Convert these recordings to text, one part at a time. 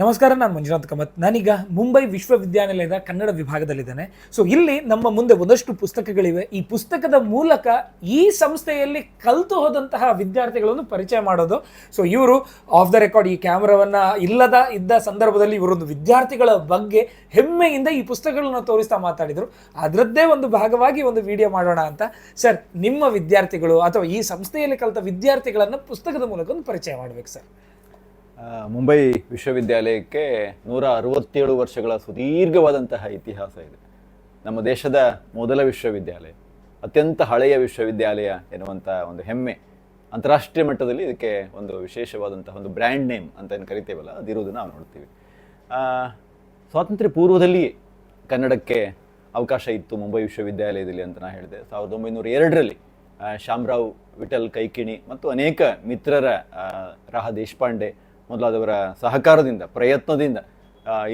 ನಮಸ್ಕಾರ, ನಾನು ಮಂಜುನಾಥ್ ಕಮತ್. ನಾನೀಗ ಮುಂಬೈ ವಿಶ್ವವಿದ್ಯಾನಿಲಯದ ಕನ್ನಡ ವಿಭಾಗದಲ್ಲಿದ್ದೇನೆ. ಸೊ ಇಲ್ಲಿ ನಮ್ಮ ಮುಂದೆ ಒಂದಷ್ಟು ಪುಸ್ತಕಗಳಿವೆ. ಈ ಪುಸ್ತಕದ ಮೂಲಕ ಈ ಸಂಸ್ಥೆಯಲ್ಲಿ ಕಲಿತು ಹೋದಂತಹ ವಿದ್ಯಾರ್ಥಿಗಳನ್ನು ಪರಿಚಯ ಮಾಡೋದು. ಸೊ ಇವರು ಆಫ್ ದ ರೆಕಾರ್ಡ್ ಈ ಕ್ಯಾಮ್ರಾವನ್ನ ಇಲ್ಲದ ಇದ್ದ ಸಂದರ್ಭದಲ್ಲಿ ಇವರೊಂದು ವಿದ್ಯಾರ್ಥಿಗಳ ಬಗ್ಗೆ ಹೆಮ್ಮೆಯಿಂದ ಈ ಪುಸ್ತಕಗಳನ್ನು ತೋರಿಸ್ತಾ ಮಾತಾಡಿದರು. ಅದರದ್ದೇ ಒಂದು ಭಾಗವಾಗಿ ಒಂದು ವಿಡಿಯೋ ಮಾಡೋಣ ಅಂತ. ಸರ್ ನಿಮ್ಮ ವಿದ್ಯಾರ್ಥಿಗಳು ಅಥವಾ ಈ ಸಂಸ್ಥೆಯಲ್ಲಿ ಕಲಿತ ವಿದ್ಯಾರ್ಥಿಗಳನ್ನು ಪುಸ್ತಕದ ಮೂಲಕ ಒಂದು ಪರಿಚಯ ಮಾಡ್ಬೇಕು ಸರ್ ಮುಂಬೈ ವಿಶ್ವವಿದ್ಯಾಲಯಕ್ಕೆ ನೂರ ಅರವತ್ತೇಳು ವರ್ಷಗಳ ಸುದೀರ್ಘವಾದಂತಹ ಇತಿಹಾಸ ಇದೆ. ನಮ್ಮ ದೇಶದ ಮೊದಲ ವಿಶ್ವವಿದ್ಯಾಲಯ, ಅತ್ಯಂತ ಹಳೆಯ ವಿಶ್ವವಿದ್ಯಾಲಯ ಎನ್ನುವಂಥ ಒಂದು ಹೆಮ್ಮೆ ಅಂತಾರಾಷ್ಟ್ರೀಯ ಮಟ್ಟದಲ್ಲಿ ಇದಕ್ಕೆ ಒಂದು ವಿಶೇಷವಾದಂತಹ ಒಂದು ಬ್ರ್ಯಾಂಡ್ ನೇಮ್ ಅಂತ ಏನು ಕರಿತೇವಲ್ಲ ಅದಿರುವುದನ್ನು ನಾವು ನೋಡ್ತೀವಿ. ಸ್ವಾತಂತ್ರ್ಯ ಪೂರ್ವದಲ್ಲಿಯೇ ಕನ್ನಡಕ್ಕೆ ಅವಕಾಶ ಇತ್ತು ಮುಂಬೈ ವಿಶ್ವವಿದ್ಯಾಲಯದಲ್ಲಿ ಅಂತ ನಾನು ಹೇಳಿದೆ. ಸಾವಿರದ ಒಂಬೈನೂರ ಎರಡರಲ್ಲಿ ಶಾಮರಾವ್ ವಿಠಲ್ ಕೈಕಿಣಿ ಮತ್ತು ಅನೇಕ ಮಿತ್ರರ ರಾಹ ದೇಶಪಾಂಡೆ ಮೊದಲಾದವರ ಸಹಕಾರದಿಂದ ಪ್ರಯತ್ನದಿಂದ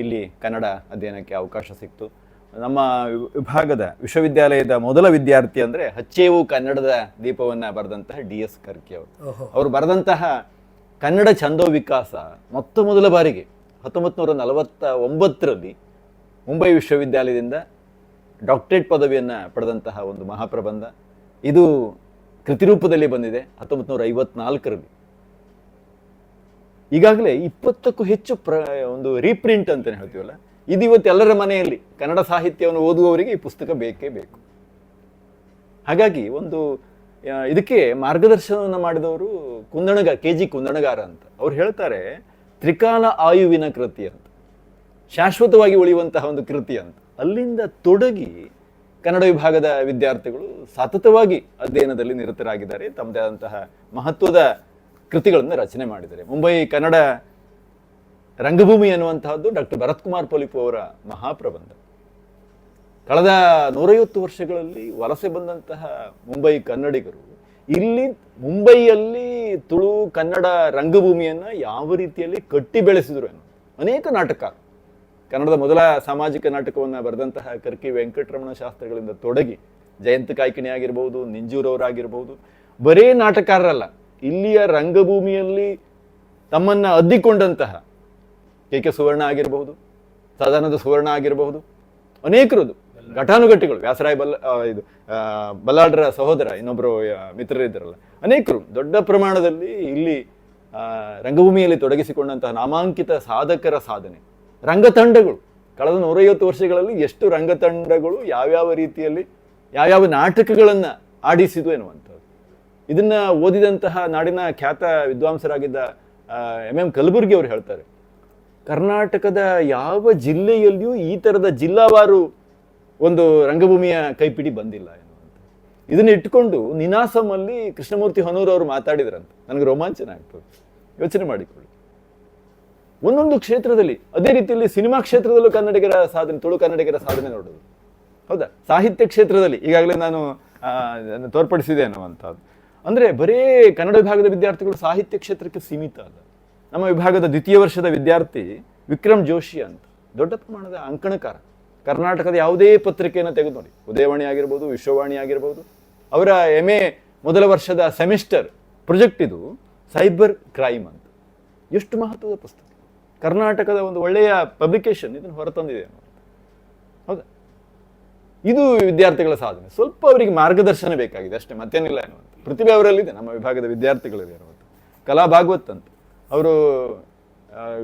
ಇಲ್ಲಿ ಕನ್ನಡ ಅಧ್ಯಯನಕ್ಕೆ ಅವಕಾಶ ಸಿಕ್ತು. ನಮ್ಮ ವಿಭಾಗದ ವಿಶ್ವವಿದ್ಯಾಲಯದ ಮೊದಲ ವಿದ್ಯಾರ್ಥಿ ಅಂದರೆ ಹಚ್ಚೇವು ಕನ್ನಡದ ದೀಪವನ್ನು ಬರೆದಂತಹ ಡಿ ಎಸ್ ಕರ್ಕಿ ಅವರು ಅವರು ಬರೆದಂತಹ ಕನ್ನಡ ಛಂದೋ ವಿಕಾಸ ಮೊತ್ತ ಮೊದಲ ಬಾರಿಗೆ ಹತ್ತೊಂಬತ್ತು ನೂರ ನಲವತ್ತ ಒಂಬತ್ತರಲ್ಲಿ ಮುಂಬೈ ವಿಶ್ವವಿದ್ಯಾಲಯದಿಂದ ಡಾಕ್ಟರೇಟ್ ಪದವಿಯನ್ನು ಪಡೆದಂತಹ ಒಂದು ಮಹಾಪ್ರಬಂಧ. ಇದು ಕೃತಿರೂಪದಲ್ಲಿ ಬಂದಿದೆ ಹತ್ತೊಂಬತ್ತು ನೂರ ಐವತ್ನಾಲ್ಕರಲ್ಲಿ. ಈಗಾಗಲೇ ಇಪ್ಪತ್ತಕ್ಕೂ ಹೆಚ್ಚು ಪ್ರ ಒಂದು ರೀಪ್ರಿಂಟ್ ಅಂತ ಹೇಳ್ತೀವಲ್ಲ? ಇದು ಇವತ್ತು ಎಲ್ಲರ ಮನೆಯಲ್ಲಿ ಕನ್ನಡ ಸಾಹಿತ್ಯವನ್ನು ಓದುವವರಿಗೆ ಈ ಪುಸ್ತಕ ಬೇಕೇ ಬೇಕು. ಹಾಗಾಗಿ ಒಂದು ಇದಕ್ಕೆ ಮಾರ್ಗದರ್ಶನವನ್ನು ಮಾಡಿದವರು ಕುಂದಣಗ, ಕೆ ಜಿ ಕುಂದಣಗಾರ ಅಂತ. ಅವ್ರು ಹೇಳ್ತಾರೆ, ತ್ರಿಕಾಲ ಆಯುವಿನ ಕೃತಿ ಅಂತ. ಶಾಶ್ವತವಾಗಿ ಉಳಿಯುವಂತಹ ಒಂದು ಕೃತಿ ಅಂತ. ಅಲ್ಲಿಂದ ತೊಡಗಿ ಕನ್ನಡ ವಿಭಾಗದ ವಿದ್ಯಾರ್ಥಿಗಳು ಸತತವಾಗಿ ಅಧ್ಯಯನದಲ್ಲಿ ನಿರತರಾಗಿದ್ದಾರೆ. ತಮ್ಮದೇ ಆದಂತಹ ಮಹತ್ವದ ಕೃತಿಗಳನ್ನು ರಚನೆ ಮಾಡಿದ್ದಾರೆ. ಮುಂಬೈ, ಕನ್ನಡ ರಂಗಭೂಮಿ ಅನ್ನುವಂತಹದ್ದು ಡಾಕ್ಟರ್ ಭರತ್ ಕುಮಾರ್ ಪೊಲಿಪು ಅವರ ಮಹಾಪ್ರಬಂಧ. ಕಳೆದ ನೂರೈವತ್ತು ವರ್ಷಗಳಲ್ಲಿ ವಲಸೆ ಬಂದಂತಹ ಮುಂಬೈ ಕನ್ನಡಿಗರು ಇಲ್ಲಿ ಮುಂಬೈಯಲ್ಲಿ ತುಳು ಕನ್ನಡ ರಂಗಭೂಮಿಯನ್ನು ಯಾವ ರೀತಿಯಲ್ಲಿ ಕಟ್ಟಿ ಬೆಳೆಸಿದ್ರು ಅನ್ನೋದು ಅನೇಕ ನಾಟಕ. ಕನ್ನಡದ ಮೊದಲ ಸಾಮಾಜಿಕ ನಾಟಕವನ್ನು ಬರೆದಂತಹ ಕರ್ಕಿ ವೆಂಕಟರಮಣ ಶಾಸ್ತ್ರಗಳಿಂದ ತೊಡಗಿ ಜಯಂತ ಕಾಯ್ಕಿಣಿ ಆಗಿರ್ಬೋದು ನಿಂಜೂರವರಾಗಿರ್ಬೋದು ಬರೇ ನಾಟಕಾರರಲ್ಲ ಇಲ್ಲಿಯ ರಂಗಭೂಮಿಯಲ್ಲಿ ತಮ್ಮನ್ನ ಅದ್ದಿಕೊಂಡಂತಹ ಕೆ ಕೆ ಸುವರ್ಣ ಆಗಿರಬಹುದು, ಸದಾನಂದ ಸುವರ್ಣ ಆಗಿರಬಹುದು, ಅನೇಕರದು ಘಟಾನುಘಟಿಗಳು. ವ್ಯಾಸರಾಯ ಬಲ್ಲ ಇದು ಬಲ್ಲಾಡ್ರ ಸಹೋದರ ಇನ್ನೊಬ್ಬರು ಮಿತ್ರರಿದ್ದರಲ್ಲ ಅನೇಕರು ದೊಡ್ಡ ಪ್ರಮಾಣದಲ್ಲಿ ಇಲ್ಲಿ ರಂಗಭೂಮಿಯಲ್ಲಿ ತೊಡಗಿಸಿಕೊಂಡಂತಹ ನಾಮಾಂಕಿತ ಸಾಧಕರ ಸಾಧನೆ. ರಂಗತಂಡಗಳು. ಕಳೆದ ನೂರೈವತ್ತು ವರ್ಷಗಳಲ್ಲಿ ಎಷ್ಟು ರಂಗತಂಡಗಳು ಯಾವ್ಯಾವ ರೀತಿಯಲ್ಲಿ, ಯಾವ್ಯಾವ ನಾಟಕಗಳನ್ನು ಆಡಿಸಿದು ಎನ್ನುವಂಥದ್ದು. ಇದನ್ನ ಓದಿದಂತಹ ನಾಡಿನ ಖ್ಯಾತ ವಿದ್ವಾಂಸರಾಗಿದ್ದ ಎಂ ಎಂ ಕಲಬುರ್ಗಿ ಅವರು ಹೇಳ್ತಾರೆ. ಕರ್ನಾಟಕದ ಯಾವ ಜಿಲ್ಲೆಯಲ್ಲಿಯೂ ಈ ತರದ ಜಿಲ್ಲಾವಾರು ಒಂದು ರಂಗಭೂಮಿಯ ಕೈಪಿಡಿ ಬಂದಿಲ್ಲ ಎನ್ನುವಂಥ ಇದನ್ನ ಇಟ್ಕೊಂಡು ನಿನಾಸಮಲ್ಲಿ ಕೃಷ್ಣಮೂರ್ತಿ ಹೊನೂರ್ ಅವರು ಮಾತಾಡಿದ್ರಂತ. ನನಗೆ ರೋಮಾಂಚನ ಆಗ್ತದೆ. ಯೋಚನೆ ಮಾಡಿಕೊಳ್ಳಿ. ಒಂದೊಂದು ಕ್ಷೇತ್ರದಲ್ಲಿ, ಅದೇ ರೀತಿಯಲ್ಲಿ ಸಿನಿಮಾ ಕ್ಷೇತ್ರದಲ್ಲೂ ಕನ್ನಡಿಗರ ಸಾಧನೆ, ತುಳು ಕನ್ನಡಿಗರ ಸಾಧನೆ ನೋಡೋದು. ಹೌದಾ? ಸಾಹಿತ್ಯ ಕ್ಷೇತ್ರದಲ್ಲಿ ಈಗಾಗಲೇ ನಾನು ತೋರ್ಪಡಿಸಿದೆ ಅನ್ನುವಂಥದ್ದು ಅಂದರೆ ಬರೇ ಕನ್ನಡ ವಿಭಾಗದ ವಿದ್ಯಾರ್ಥಿಗಳು ಸಾಹಿತ್ಯ ಕ್ಷೇತ್ರಕ್ಕೆ ಸೀಮಿತ ಅಲ್ಲ ನಮ್ಮ ವಿಭಾಗದ ದ್ವಿತೀಯ ವರ್ಷದ ವಿದ್ಯಾರ್ಥಿ ವಿಕ್ರಮ್ ಜೋಶಿ ಅಂತ. ದೊಡ್ಡ ಪ್ರಮಾಣದ ಅಂಕಣಕಾರ. ಕರ್ನಾಟಕದ ಯಾವುದೇ ಪತ್ರಿಕೆಯನ್ನು ತೆಗೆದು ನೋಡಿ. ಉದಯವಾಣಿ ಆಗಿರ್ಬೋದು, ವಿಶ್ವವಾಣಿ ಆಗಿರ್ಬೋದು. ಅವರ ಎಂ ಎ ಮೊದಲ ವರ್ಷದ ಸೆಮಿಸ್ಟರ್ ಪ್ರೊಜೆಕ್ಟ್ ಇದು ಸೈಬರ್ ಕ್ರೈಮ್ ಅಂತ. ಎಷ್ಟು ಮಹತ್ವದ ಪುಸ್ತಕ. ಕರ್ನಾಟಕದ ಒಂದು ಒಳ್ಳೆಯ ಪಬ್ಲಿಕೇಶನ್ ಇದನ್ನು ಹೊರತಂದಿದೆ. ಹೌದಾ? ಇದು ವಿದ್ಯಾರ್ಥಿಗಳ ಸಾಧನೆ. ಸ್ವಲ್ಪ ಅವರಿಗೆ ಮಾರ್ಗದರ್ಶನ ಬೇಕಾಗಿದೆ ಅಷ್ಟೇ, ಮತ್ತೇನಿಲ್ಲ ಅನ್ನುವಂಥ ಪ್ರತಿಭೆ ಅವರಲ್ಲಿದೆ, ನಮ್ಮ ವಿಭಾಗದ ವಿದ್ಯಾರ್ಥಿಗಳಲ್ಲಿ ಅನ್ನುವಂಥ ಕಲಾ ಭಾಗವತ್ ಅಂತ. ಅವರು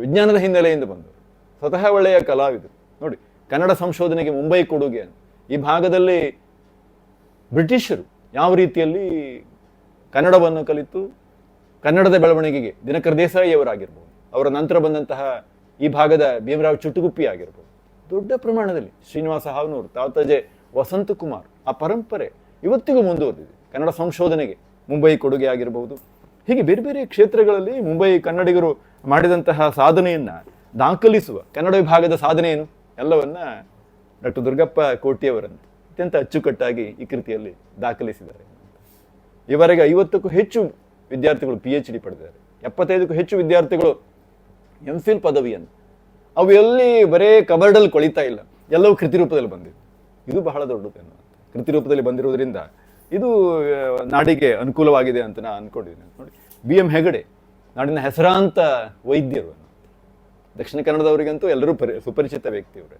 ವಿಜ್ಞಾನದ ಹಿನ್ನೆಲೆಯಿಂದ ಬಂದರು ಸ್ವತಃ ಒಳ್ಳೆಯ ಕಲಾವಿದರು. ನೋಡಿ, ಕನ್ನಡ ಸಂಶೋಧನೆಗೆ ಮುಂಬೈ ಕೊಡುಗೆ ಅಂತ. ಈ ಭಾಗದಲ್ಲಿ ಬ್ರಿಟಿಷರು ಯಾವ ರೀತಿಯಲ್ಲಿ ಕನ್ನಡವನ್ನು ಕಲಿತು, ಕನ್ನಡದ ಬೆಳವಣಿಗೆಗೆ ದಿನಕರ್ ದೇಸಾಯಿ ಅವರಾಗಿರ್ಬೋದು, ಅವರ ನಂತರ ಬಂದಂತಹ ಈ ಭಾಗದ ಭೀಮರಾವ್ ಚುಟುಗುಪ್ಪಿ ಆಗಿರ್ಬೋದು ದೊಡ್ಡ ಪ್ರಮಾಣದಲ್ಲಿ ಶ್ರೀನಿವಾಸ ಹಾವನೂರು ವಸಂತ ಕುಮಾರ್ ಆ ಪರಂಪರೆ ಇವತ್ತಿಗೂ ಮುಂದುವರೆದಿದೆ. ಕನ್ನಡ ಸಂಶೋಧನೆಗೆ ಮುಂಬೈ ಕೊಡುಗೆ ಆಗಿರಬಹುದು. ಹೀಗೆ ಬೇರೆ ಬೇರೆ ಕ್ಷೇತ್ರಗಳಲ್ಲಿ ಮುಂಬೈ ಕನ್ನಡಿಗರು ಮಾಡಿದಂತಹ ಸಾಧನೆಯನ್ನ ದಾಖಲಿಸುವ ಕನ್ನಡ ವಿಭಾಗದ ಸಾಧನೆಯನ್ನು ಎಲ್ಲವನ್ನ ಡಾಕ್ಟರ್ ದುರ್ಗಪ್ಪ ಕೋಟಿಯವರನ್ನು ಅತ್ಯಂತ ಅಚ್ಚುಕಟ್ಟಾಗಿ ಈ ಕೃತಿಯಲ್ಲಿ ದಾಖಲಿಸಿದ್ದಾರೆ. ಇವರೆಗೆ ಐವತ್ತಕ್ಕೂ ಹೆಚ್ಚು ವಿದ್ಯಾರ್ಥಿಗಳು ಪಿ ಎಚ್ ಡಿ ಪಡೆದಿದ್ದಾರೆ. ಎಪ್ಪತ್ತೈದಕ್ಕೂ ಹೆಚ್ಚು ವಿದ್ಯಾರ್ಥಿಗಳು ಎಂ ಫಿಲ್ ಪದವಿಯನ್ನು ಅವು ಎಲ್ಲಿ ಬರೇ ಕಬರ್ಡಲ್ಲಿ ಕೊಳಿತಾ ಇಲ್ಲ, ಎಲ್ಲವೂ ಕೃತಿ ರೂಪದಲ್ಲಿ ಬಂದಿದೆ. ಇದು ಬಹಳ ದೊಡ್ಡದೇನು ಕೃತಿ ರೂಪದಲ್ಲಿ ಬಂದಿರುವುದರಿಂದ ಇದು ನಾಡಿಗೆ ಅನುಕೂಲವಾಗಿದೆ ಅಂತ ನಾನು ಅಂದ್ಕೊಂಡಿದ್ದೀನಿ ನೋಡಿ, ಬಿ ಎಂ ಹೆಗಡೆ, ನಾಡಿನ ಹೆಸರಾಂತ ವೈದ್ಯರು ದಕ್ಷಿಣ ಕನ್ನಡದವರಿಗಂತೂ ಎಲ್ಲರೂ ಪರಿ, ಸುಪರಿಚಿತ ವ್ಯಕ್ತಿಯವರು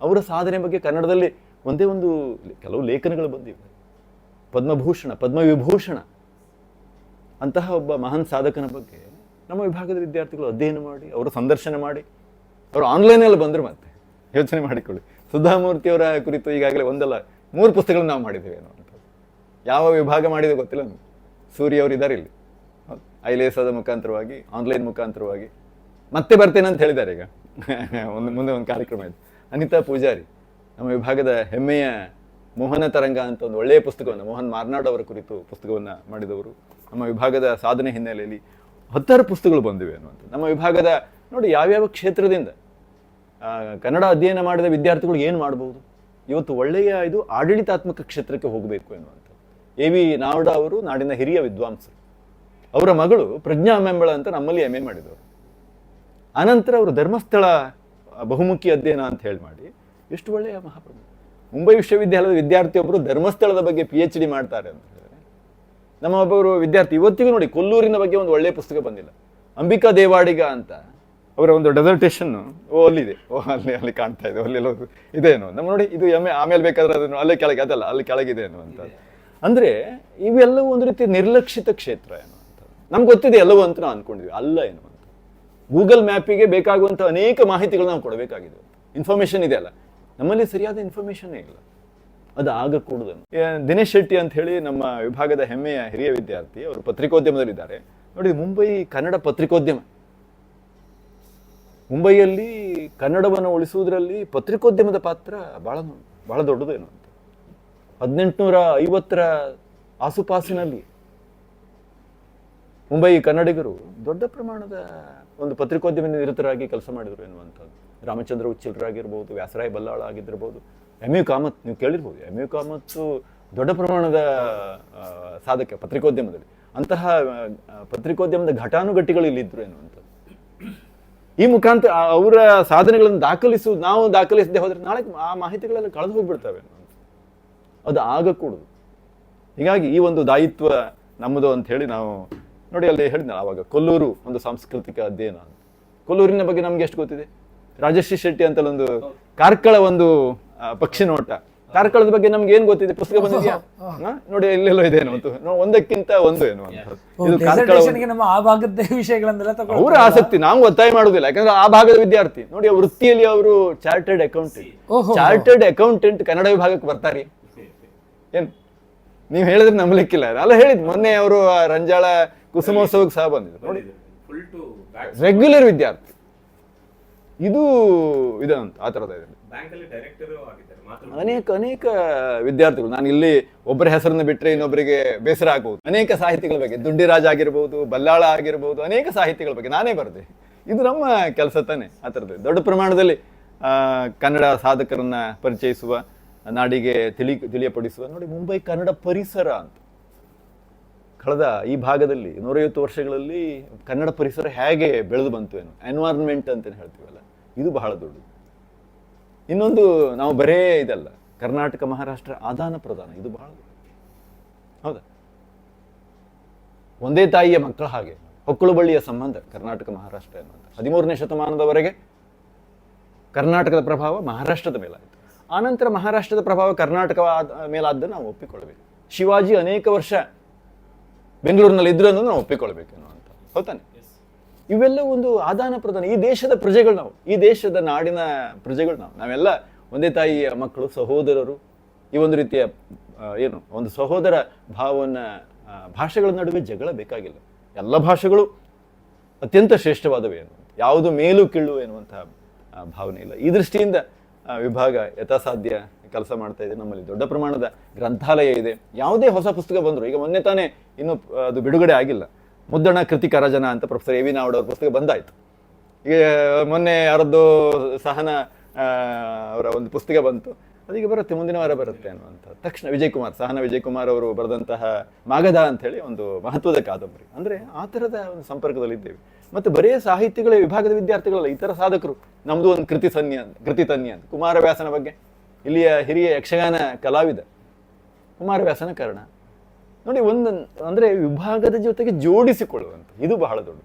ಅವರ ಸಾಧನೆ ಬಗ್ಗೆ ಕನ್ನಡದಲ್ಲಿ ಒಂದೇ ಒಂದು ಕೆಲವು ಲೇಖನಗಳು ಬಂದಿವೆ. ಪದ್ಮಭೂಷಣ, ಪದ್ಮವಿಭೂಷಣ ಅಂತಹ ಒಬ್ಬ ಮಹಾನ್ ಸಾಧಕನ ಬಗ್ಗೆ ನಮ್ಮ ವಿಭಾಗದ ವಿದ್ಯಾರ್ಥಿಗಳು ಅಧ್ಯಯನ ಮಾಡಿ, ಅವರು ಸಂದರ್ಶನ ಮಾಡಿ ಅವರು ಆನ್ಲೈನಲ್ಲಿ ಬಂದರು ಮತ್ತೆ. ಯೋಚನೆ ಮಾಡಿಕೊಳ್ಳಿ. ಸುಧಾಮೂರ್ತಿಯವರ ಕುರಿತು ಈಗಾಗಲೇ ಒಂದಲ್ಲ, ಮೂರು ಪುಸ್ತಕಗಳನ್ನು ನಾವು ಮಾಡಿದ್ದೇವೆ ಅನ್ನೋ ಅಂಥದ್ದು. ಯಾವ ವಿಭಾಗ ಮಾಡಿದೆ ಗೊತ್ತಿಲ್ಲ ನಮಗೆ. ಸೂರ್ಯ ಅವರು ಇದ್ದಾರೆ ಇಲ್ಲಿ. ಐಲೇಸದ ಮುಖಾಂತರವಾಗಿ ಆನ್ಲೈನ್ ಮುಖಾಂತರವಾಗಿ. ಮತ್ತೆ ಬರ್ತೇನೆ ಅಂತ ಹೇಳಿದ್ದಾರೆ ಈಗ. ಒಂದು, ಮುಂದೆ ಒಂದು ಕಾರ್ಯಕ್ರಮ ಇದೆ. ಅನಿತಾ ಪೂಜಾರಿ, ನಮ್ಮ ವಿಭಾಗದ ಹೆಮ್ಮೆಯ ಮೋಹನ ತರಂಗ ಅಂತ ಒಂದು ಒಳ್ಳೆಯ ಪುಸ್ತಕವನ್ನು, ಮೋಹನ್ ಮಾರ್ನಾಡ್ ಅವರ ಕುರಿತು ಪುಸ್ತಕವನ್ನು ಮಾಡಿದವರು. ನಮ್ಮ ವಿಭಾಗದ ಸಾಧನೆ ಹಿನ್ನೆಲೆಯಲ್ಲಿ ಹತ್ತಾರು ಪುಸ್ತಕಗಳು ಬಂದಿವೆ ಅನ್ನುವಂಥದ್ದು. ನಮ್ಮ ವಿಭಾಗದ, ನೋಡಿ ಯಾವ್ಯಾವ ಕ್ಷೇತ್ರದಿಂದ ಕನ್ನಡ ಅಧ್ಯಯನ ಮಾಡಿದ ವಿದ್ಯಾರ್ಥಿಗಳು ಏನು ಮಾಡ್ಬೋದು? ಇವತ್ತು ಒಳ್ಳೆಯ ಇದು ಆಡಳಿತಾತ್ಮಕ ಕ್ಷೇತ್ರಕ್ಕೆ ಹೋಗಬೇಕು ಎನ್ನುವಂಥದ್ದು. ಎ ವಿ ನಾವಡ ಅವರು ನಾಡಿನ ಹಿರಿಯ ವಿದ್ವಾಂಸರು. ಅವರ ಮಗಳು ಪ್ರಜ್ಞಾ ಮೆಂಬಳ ಅಂತ ನಮ್ಮಲ್ಲಿ ಎಂ ಎ ಮಾಡಿದವರು. ಅನಂತರ ಅವರು ಧರ್ಮಸ್ಥಳ ಬಹುಮುಖಿ ಅಧ್ಯಯನ ಅಂತ ಹೇಳಿ ಮಾಡಿ, ಎಷ್ಟು ಒಳ್ಳೆಯ ಮಹಾಪ್ರಭು. ಮುಂಬೈ ವಿಶ್ವವಿದ್ಯಾಲಯದ ವಿದ್ಯಾರ್ಥಿಯೊಬ್ಬರು ಧರ್ಮಸ್ಥಳದ ಬಗ್ಗೆ ಪಿ ಎಚ್ ಡಿ ಮಾಡ್ತಾರೆ ಅಂತ ಹೇಳಿದ್ರೆ, ನಮ್ಮ ಒಬ್ಬರು ವಿದ್ಯಾರ್ಥಿ ಇವತ್ತಿಗೂ ನೋಡಿ ಕೊಲ್ಲೂರಿನ ಬಗ್ಗೆ ಒಂದು ಒಳ್ಳೆಯ ಪುಸ್ತಕ ಬಂದಿಲ್ಲ. ಅಂಬಿಕಾ ದೇವಾಡಿಗ ಅಂತ. ಅವರ ಒಂದು ಡೆಸರ್ಟೇಷನ್ ಓ ಅಲ್ಲಿದೆ. ಓ ಅಲ್ಲಿ ಅಲ್ಲಿ ಕಾಣ್ತಾ ಇದೆ. ಅಲ್ಲಿ ಎಲ್ಲೋ ಇದೇನು ನಮ್ಮ ನೋಡಿ ಇದು ಎಮ್ಮೆ ಆಮೇಲೆ ಬೇಕಾದ್ರೆ ಅದನ್ನು ಅಲ್ಲೇ ಕೆಳಗೆ ಅದಲ್ಲ ಅಲ್ಲಿ ಕೆಳಗಿದೆ ಅಂತ ಅಂದ್ರೆ ಇವೆಲ್ಲವೂ ಒಂದು ರೀತಿ ನಿರ್ಲಕ್ಷಿತ ಕ್ಷೇತ್ರ ಏನು ಅಂತ ನಮ್ಗೆ ಗೊತ್ತಿದೆ ಎಲ್ಲವೂ ಅಂತ ನಾವು ಅನ್ಕೊಂಡಿದ್ವಿ. ಅಲ್ಲ ಏನು ಅಂತ ಗೂಗಲ್ ಮ್ಯಾಪಿಗೆ ಬೇಕಾಗುವಂಥ ಅನೇಕ ಮಾಹಿತಿಗಳು ನಾವು ಕೊಡಬೇಕಾಗಿದೆ. ಇನ್ಫಾರ್ಮೇಷನ್ ಇದೆ ಅಲ್ಲ. ನಮ್ಮಲ್ಲಿ ಸರಿಯಾದ ಇನ್ಫಾರ್ಮೇಷನ್ನೇ ಇಲ್ಲ. ಅದು ಆಗಕೂಡದನ್ನು ದಿನೇಶ್ ಶೆಟ್ಟಿ ಅಂತ ಹೇಳಿ ನಮ್ಮ ವಿಭಾಗದ ಹೆಮ್ಮೆಯ ಹಿರಿಯ ವಿದ್ಯಾರ್ಥಿ ಅವರು ಪತ್ರಿಕೋದ್ಯಮದಲ್ಲಿದ್ದಾರೆ. ನೋಡಿ ಮುಂಬೈ ಕನ್ನಡ ಪತ್ರಿಕೋದ್ಯಮ. ಮುಂಬೈಯಲ್ಲಿ ಕನ್ನಡವನ್ನು ಉಳಿಸುವುದರಲ್ಲಿ ಪತ್ರಿಕೋದ್ಯಮದ ಪಾತ್ರ ಬಹಳ ಬಹಳ ದೊಡ್ಡದು ಏನು ಅಂತ ಹದಿನೆಂಟುನೂರ ಐವತ್ತರ ಆಸುಪಾಸಿನಲ್ಲಿ ಮುಂಬೈ ಕನ್ನಡಿಗರು ದೊಡ್ಡ ಪ್ರಮಾಣದ ಒಂದು ಪತ್ರಿಕೋದ್ಯಮ ನಿರತರಾಗಿ ಕೆಲಸ ಮಾಡಿದರು ಎನ್ನುವಂಥದ್ದು. ರಾಮಚಂದ್ರ ಉಚ್ಚಿಲರಾಗಿರ್ಬೋದು, ವ್ಯಾಸರಾಯ ಬಲ್ಲಾಳ ಆಗಿದ್ದಿರ್ಬೋದು ಎಂ ಯು ಕಾಮತ್, ನೀವು ಕೇಳಿರ್ಬೋದು ಎಂ ಯು ಕಾಮತ್ತು ದೊಡ್ಡ ಪ್ರಮಾಣದ ಸಾಧಕ ಪತ್ರಿಕೋದ್ಯಮದಲ್ಲಿ. ಅಂತಹ ಪತ್ರಿಕೋದ್ಯಮದ ಘಟಾನುಘಟಿಗಳು ಇಲ್ಲಿದ್ದರು ಎನ್ನುವಂಥದ್ದು. ಈ ಮುಖಾಂತರ ಅವರ ಸಾಧನೆಗಳನ್ನು ದಾಖಲಿಸು, ನಾವು ದಾಖಲಿಸದೆ ಹೋದ್ರೆ ನಾಳೆ ಆ ಮಾಹಿತಿಗಳೆಲ್ಲ ಕಳೆದು ಹೋಗ್ಬಿಡ್ತವೆ. ಅದು ಆಗಕೂಡದು. ಹೀಗಾಗಿ ಈ ಒಂದು ದಾಯಿತ್ವ ನಮ್ಮದು ಅಂತ ಹೇಳಿ ನಾವು ನೋಡಿ ಅಲ್ಲಿ ಹೇಳಿದ್ನಲ್ಲ ಅವಾಗ ಕೊಲ್ಲೂರು ಒಂದು ಸಾಂಸ್ಕೃತಿಕ ಅಧ್ಯಯನ. ಕೊಲ್ಲೂರಿನ ಬಗ್ಗೆ ನಮ್ಗೆ ಎಷ್ಟು ಗೊತ್ತಿದೆ? ರಾಜಶ್ರೀ ಶೆಟ್ಟಿ ಅಂತಲ್ಲೊಂದು ಕಾರ್ಕಳ ಒಂದು ಪಕ್ಷಿ ನೋಟ ಕಾರ್ಕಳದ ಬಗ್ಗೆ ನಮ್ಗೆ ಏನ್ ಗೊತ್ತಿದೆ? ಪುಸ್ತಕ ಬಂದಿದ್ಯಾ? ನೋಡಿ ಎಲ್ಲೆಲ್ಲೋ ಇದೆ ಅಂತ ಒಂದಕ್ಕಿಂತ ಒಂದು ಏನು ನಮ್ಮ ಆ ಭಾಗದ ವಿಷಯಗಳನ್ನೆಲ್ಲ ಅವರ ಆಸಕ್ತಿ ನಾವು ಒತ್ತಾಯ ಮಾಡುದಿಲ್ಲ ಯಾಕಂದ್ರೆ ಆ ಭಾಗದ ವಿದ್ಯಾರ್ಥಿ. ನೋಡಿ ಆ ವೃತ್ತಿಯಲ್ಲಿ ಅವರು chartered accountant chartered chartered accountant Kannada ವಿಭಾಗಕ್ಕೆ ಬರ್ತಾರೆ. ಏನ್? ನೀವು ಹೇಳಿದ್ರೆ ನಂಬಲಿಕ್ಕಿಲ್ಲ. ಅಲ್ಲ ಹೇಳಿದ್ ಮೊನ್ನೆ ಅವರು ರಂಜಾಳ ಕುಸುಮೋತ್ಸವಕ್ಕೆ ಸಹ ಬಂದಿದ್ರು. ನೋಡಿ. ಫುಲ್ ಟು ಬ್ಯಾಕ್ ರೆಗ್ಯುಲರ್ ವಿದ್ಯಾರ್ಥಿ ಇದು ಇದಂತ ಆ ಥರದ ಇದೆ ಅನೇಕ ಅನೇಕ ವಿದ್ಯಾರ್ಥಿಗಳು, ನಾನು ಇಲ್ಲಿ ಒಬ್ಬರ ಹೆಸರನ್ನು ಬಿಟ್ಟರೆ ಇನ್ನೊಬ್ಬರಿಗೆ ಬೇಸರ ಆಗಬಹುದು ಅನೇಕ ಸಾಹಿತಿಗಳ ಬಗ್ಗೆ ದುಂಡಿರಾಜ್ ಆಗಿರ್ಬೋದು, ಬಲ್ಲಾಳ ಆಗಿರ್ಬೋದು, ಅನೇಕ ಸಾಹಿತಿಗಳ ಬಗ್ಗೆ ನಾನೇ ಬರೆದೆ. ಇದು ನಮ್ಮ ಕೆಲಸ ತಾನೆ, ಆ ಥರದ್ದು. ದೊಡ್ಡ ಪ್ರಮಾಣದಲ್ಲಿ ಕನ್ನಡ ಸಾಧಕರನ್ನ ಪರಿಚಯಿಸುವ, ನಾಡಿಗೆ ತಿಳಿ, ತಿಳಿಯಪಡಿಸುವ, ನೋಡಿ ಮುಂಬೈ ಕನ್ನಡ ಪರಿಸರ ಅಂತ. ಕಳೆದ ಈ ಭಾಗದಲ್ಲಿ ನೂರೈವತ್ತು ವರ್ಷಗಳಲ್ಲಿ ಕನ್ನಡ ಪರಿಸರ ಹೇಗೆ ಬೆಳೆದು ಬಂತು ಏನು? ಎನ್ವೈರ್ನ್ಮೆಂಟ್ ಅಂತ ಹೇಳ್ತೀವಲ್ಲ. ಇದು ಬಹಳ ದೊಡ್ಡದು. ಇನ್ನೊಂದು ನಾವು ಬರೇ ಇದಲ್ಲ, ಕರ್ನಾಟಕ ಮಹಾರಾಷ್ಟ್ರ ಆದಾನ ಪ್ರದಾನ, ಇದು ಬಹಳ ಹೌದಾ? ಒಂದೇ ತಾಯಿಯ ಮಕ್ಕಳ ಹಾಗೆ ಹೊಕ್ಕಳು ಬಳ್ಳಿಯ ಸಂಬಂಧ, ಕರ್ನಾಟಕ ಮಹಾರಾಷ್ಟ್ರ ಎನ್ನುವಂಥ ಹದಿಮೂರನೇ ಶತಮಾನದವರೆಗೆ ಕರ್ನಾಟಕದ ಪ್ರಭಾವ ಮಹಾರಾಷ್ಟ್ರದ ಮೇಲಾಯಿತು. ಆನಂತರ ಮಹಾರಾಷ್ಟ್ರದ ಪ್ರಭಾವ ಕರ್ನಾಟಕ ಮೇಲಾದ್ದು ನಾವು ಒಪ್ಪಿಕೊಳ್ಳಬೇಕು. ಶಿವಾಜಿ ಅನೇಕ ವರ್ಷ ಬೆಂಗಳೂರಿನಲ್ಲಿ ಇದ್ರು ನಾವು ಒಪ್ಪಿಕೊಳ್ಬೇಕು ಅನ್ನುವಂಥ ಹೌದಾನೆ ಇವೆಲ್ಲ ಒಂದು ಆದಾನ ಪ್ರದಾನ. ಈ ದೇಶದ ಪ್ರಜೆಗಳು ನಾವು, ಈ ದೇಶದ ನಾಡಿನ ಪ್ರಜೆಗಳು ನಾವು. ನಾವೆಲ್ಲ ಒಂದೇ ತಾಯಿಯ ಮಕ್ಕಳು, ಸಹೋದರರು, ಈ ಒಂದು ರೀತಿಯ ಏನು, ಒಂದು ಸಹೋದರ ಭಾವವನ್ನ ಭಾಷೆಗಳ ನಡುವೆ ಜಗಳ ಬೇಕಾಗಿಲ್ಲ. ಎಲ್ಲ ಭಾಷೆಗಳು ಅತ್ಯಂತ ಶ್ರೇಷ್ಠವಾದವೇ ಎನ್ನುವಂಥ ಯಾವುದು ಮೇಲು ಕೀಳು ಎನ್ನುವಂತಹ ಭಾವನೆ ಇಲ್ಲ. ಈ ದೃಷ್ಟಿಯಿಂದ ವಿಭಾಗ ಯಥಾಸಾಧ್ಯ ಕೆಲಸ ಮಾಡ್ತಾ ಇದೆ. ನಮ್ಮಲ್ಲಿ ದೊಡ್ಡ ಪ್ರಮಾಣದ ಗ್ರಂಥಾಲಯ ಇದೆ. ಯಾವುದೇ ಹೊಸ ಪುಸ್ತಕ ಬಂದರೂ, ಈಗ ಮೊನ್ನೆ ತಾನೇ ಇನ್ನೂ ಅದು ಬಿಡುಗಡೆ ಆಗಿಲ್ಲ. ಮುದ್ದಣ ಕೃತಿಕ ರಾಜನ ಅಂತ ಪ್ರೊಫೆಸರ್ ಎ ವಿ ನಾವ್ಡ್ ಅವ್ರ ಪುಸ್ತಕ ಬಂದಾಯ್ತು. ಈಗ ಮೊನ್ನೆ ಯಾರದ್ದು ಸಹನ ಅವರ ಒಂದು ಪುಸ್ತಕ ಬಂತು. ಅದೀಗ ಬರುತ್ತೆ, ಮುಂದಿನ ವಾರ ಬರುತ್ತೆ ಅನ್ನುವಂಥ ತಕ್ಷಣ ವಿಜಯ್ ಕುಮಾರ್ ಸಹನ ವಿಜಯ್ ಕುಮಾರ್ ಅವರು ಬರೆದಂತಹ ಅಂತ ಹೇಳಿ ಒಂದು ಮಹತ್ವದ ಕಾದಂಬರಿ. ಅಂದ್ರೆ ಆ ಥರದ ಒಂದು ಸಂಪರ್ಕದಲ್ಲಿ ಇದ್ದೇವೆ. ಮತ್ತು ಬರೇ ಸಾಹಿತ್ಯಗಳ, ವಿಭಾಗದ ವಿದ್ಯಾರ್ಥಿಗಳಲ್ಲ ಇತರ ಸಾಧಕರು. ನಮ್ದು ಒಂದು ಕೃತಿ ಸನ್ಯ, ಕೃತಿ ತನ್ಯ ಅಂತ. ಕುಮಾರವ್ಯಾಸನ ಬಗ್ಗೆ. ಇಲ್ಲಿಯ ಹಿರಿಯ ಯಕ್ಷಗಾನ ಕಲಾವಿದ. ಕುಮಾರವ್ಯಾಸನ ಕರ್ಣ. ನೋಡಿ, ಒಂದು ಅಂದ್ರೆ ವಿಭಾಗದ ಜೊತೆಗೆ ಜೋಡಿಸಿಕೊಳ್ಳುವಂಥ ಇದು ಬಹಳ ದೊಡ್ಡ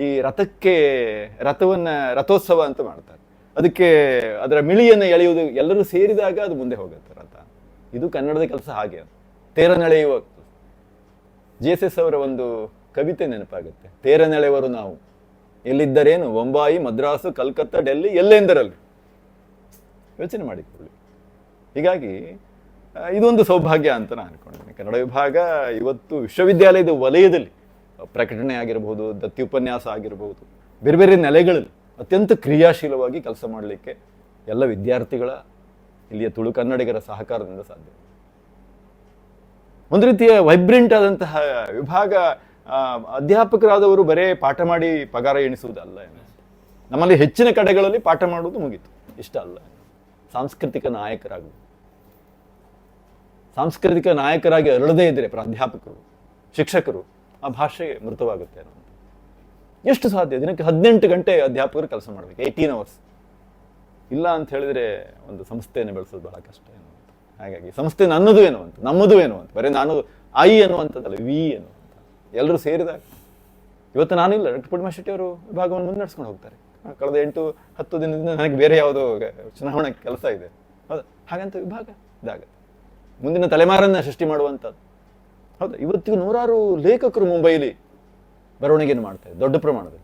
ಈ ರಥಕ್ಕೆ ರಥವನ್ನ ರಥೋತ್ಸವ ಅಂತ ಮಾಡ್ತಾರೆ. ಅದಕ್ಕೆ ಅದರ ಮಿಳಿಯನ್ನು ಎಳೆಯುವುದು ಎಲ್ಲರೂ ಸೇರಿದಾಗ ಅದು ಮುಂದೆ ಹೋಗುತ್ತೆ ರಥ. ಇದು ಕನ್ನಡದ ಕೆಲಸ ಹಾಗೆ. ತೇರನೆಳೆಯುವ ಜಿ ಎಸ್ ಎಸ್ ಅವರ ಒಂದು ಕವಿತೆ ನೆನಪಾಗುತ್ತೆ. ತೇರನೆಳೆಯವರು ನಾವು. ಎಲ್ಲಿದ್ದರೇನು? ಬೊಂಬಾಯಿ ಮದ್ರಾಸು, ಕಲ್ಕತ್ತಾ, ಡೆಲ್ಲಿ, ಎಲ್ಲೆಂದರಲ್ಲಿ? ಯೋಚನೆ ಮಾಡಿಕೊಳ್ಳಿ. ಹೀಗಾಗಿ ಇದೊಂದು ಸೌಭಾಗ್ಯ ಅಂತ ನಾನು ಅನ್ಕೊಂಡಿದ್ದೀನಿ. ಕನ್ನಡ ವಿಭಾಗ ಇವತ್ತು ವಿಶ್ವವಿದ್ಯಾಲಯದ ವಲಯದಲ್ಲಿ ಪ್ರಕಟಣೆ ಆಗಿರಬಹುದು ಉಪನ್ಯಾಸ ಆಗಿರಬಹುದು ಬೇರೆ ಬೇರೆ ನೆಲೆಗಳಲ್ಲಿ ಅತ್ಯಂತ ಕ್ರಿಯಾಶೀಲವಾಗಿ ಕೆಲಸ ಮಾಡಲಿಕ್ಕೆ ಎಲ್ಲ ವಿದ್ಯಾರ್ಥಿಗಳ, ಇಲ್ಲಿಯ ತುಳು ಕನ್ನಡಿಗರ ಸಹಕಾರದಿಂದ ಸಾಧ್ಯ. ಒಂದು ರೀತಿಯ ವೈಬ್ರೆಂಟ್ ಆದಂತಹ ವಿಭಾಗ ಅಧ್ಯಾಪಕರಾದವರು ಬರೇ ಪಾಠ ಮಾಡಿ ಪಗಾರ ಎಣಿಸುವುದಲ್ಲ. ನಮ್ಮಲ್ಲಿ ಹೆಚ್ಚಿನ ಕಡೆಗಳಲ್ಲಿ ಪಾಠ ಮಾಡುವುದು ಮುಗೀತು. ಇಷ್ಟ ಅಲ್ಲ. ಸಾಂಸ್ಕೃತಿಕ ನಾಯಕರಾಗುವುದು ಸಾಂಸ್ಕೃತಿಕ ನಾಯಕರಾಗಿ ಅರಳದೇ ಇದ್ದರೆ ಪ್ರಾಧ್ಯಾಪಕರು, ಶಿಕ್ಷಕರು ಆ ಭಾಷೆ ಮೃತವಾಗುತ್ತೆ ಅನ್ನೋದು ಎಷ್ಟು ಸಾಧ್ಯ? ದಿನಕ್ಕೆ ಹದಿನೆಂಟು ಗಂಟೆ ಅಧ್ಯಾಪಕರು ಕೆಲಸ ಮಾಡಬೇಕು ಏಯ್ಟೀನ್ ಅವರ್ಸ್ ಇಲ್ಲ ಅಂತ ಹೇಳಿದ್ರೆ ಒಂದು ಸಂಸ್ಥೆಯನ್ನು ಬೆಳೆಸೋದು ಬಹಳ ಕಷ್ಟ ಏನು ಹಾಗಾಗಿ ಸಂಸ್ಥೆ ನನ್ನದು ಏನು ಅಂತ ನಮ್ಮದು ಏನು ಅಂತ ಬರೀ ನಾನು ಐ ಅನ್ನುವಂಥದ್ದಲ್ಲ ವಿ ಅನ್ನುವಂಥ ಎಲ್ಲರೂ ಸೇರಿದಾಗ. ಇವತ್ತು ನಾನಿಲ್ಲ ಡಾಕ್ಟರ್ ಪೂರ್ಣಿಮಾ ಶೆಟ್ಟಿ ಅವರು ವಿಭಾಗವನ್ನು ಮುನ್ನಡೆಸ್ಕೊಂಡು ಹೋಗ್ತಾರೆ. ಕಳೆದ ಎಂಟು, ಹತ್ತು ದಿನದಿಂದ ನನಗೆ ಬೇರೆ ಯಾವುದೋ ಚುನಾವಣಾ ಕೆಲಸ ಇದೆ. ಹೌದಾ? ಹಾಗಂತ ವಿಭಾಗ ಇದಾಗ ಮುಂದಿನ ತಲೆಮಾರನ್ನ ಸೃಷ್ಟಿ ಮಾಡುವಂಥದ್ದು. ಹೌದು, ಇವತ್ತಿಗೂ ನೂರಾರು ಲೇಖಕರು ಮುಂಬೈಲಿ ಬರವಣಿಗೆಯನ್ನು ಮಾಡ್ತಾರೆ ದೊಡ್ಡ ಪ್ರಮಾಣದಲ್ಲಿ.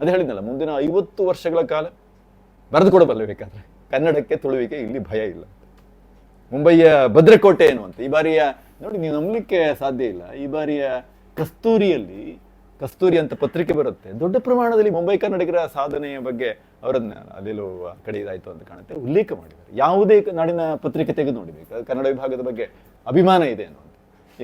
ಅದು ಹೇಳಿದ್ನಲ್ಲ, ಮುಂದಿನ ಐವತ್ತು ವರ್ಷಗಳ ಕಾಲ ಬರೆದು ಕೊಡಬಲ್ಲ ಬೇಕಾದ್ರೆ ಕನ್ನಡಕ್ಕೆ ತುಳುವಿಗೆ ಇಲ್ಲಿ ಭಯ ಇಲ್ಲ. ಮುಂಬೈಯ ಭದ್ರಕೋಟೆ ಏನು ಅಂತ ಈ ಬಾರಿಯ, ನೋಡಿ, ನೀವು ನಂಬಲಿಕ್ಕೆ ಸಾಧ್ಯ ಇಲ್ಲ. ಈ ಬಾರಿಯ ಕಸ್ತೂರಿಯಲ್ಲಿ ಕಸ್ತೂರಿ ಅಂತ ಪತ್ರಿಕೆ ಬರುತ್ತೆ. ದೊಡ್ಡ ಪ್ರಮಾಣದಲ್ಲಿ ಮುಂಬೈ ಕನ್ನಡಿಗರ ಸಾಧನೆಯ ಬಗ್ಗೆ ಅವರನ್ನ ಅಲ್ಲೆಲ್ಲೋ ಆ ಕಡೆ ಇದಾಯ್ತು ಅಂತ ಕಾಣುತ್ತೆ. ಉಲ್ಲೇಖ ಮಾಡಿದ್ದಾರೆ. ಯಾವುದೇ ನಾಡಿನ ಪತ್ರಿಕೆ ತೆಗೆದು ನೋಡಬೇಕು. ಕನ್ನಡ ವಿಭಾಗದ ಬಗ್ಗೆ ಅಭಿಮಾನ ಇದೆ ಅನ್ನೋದು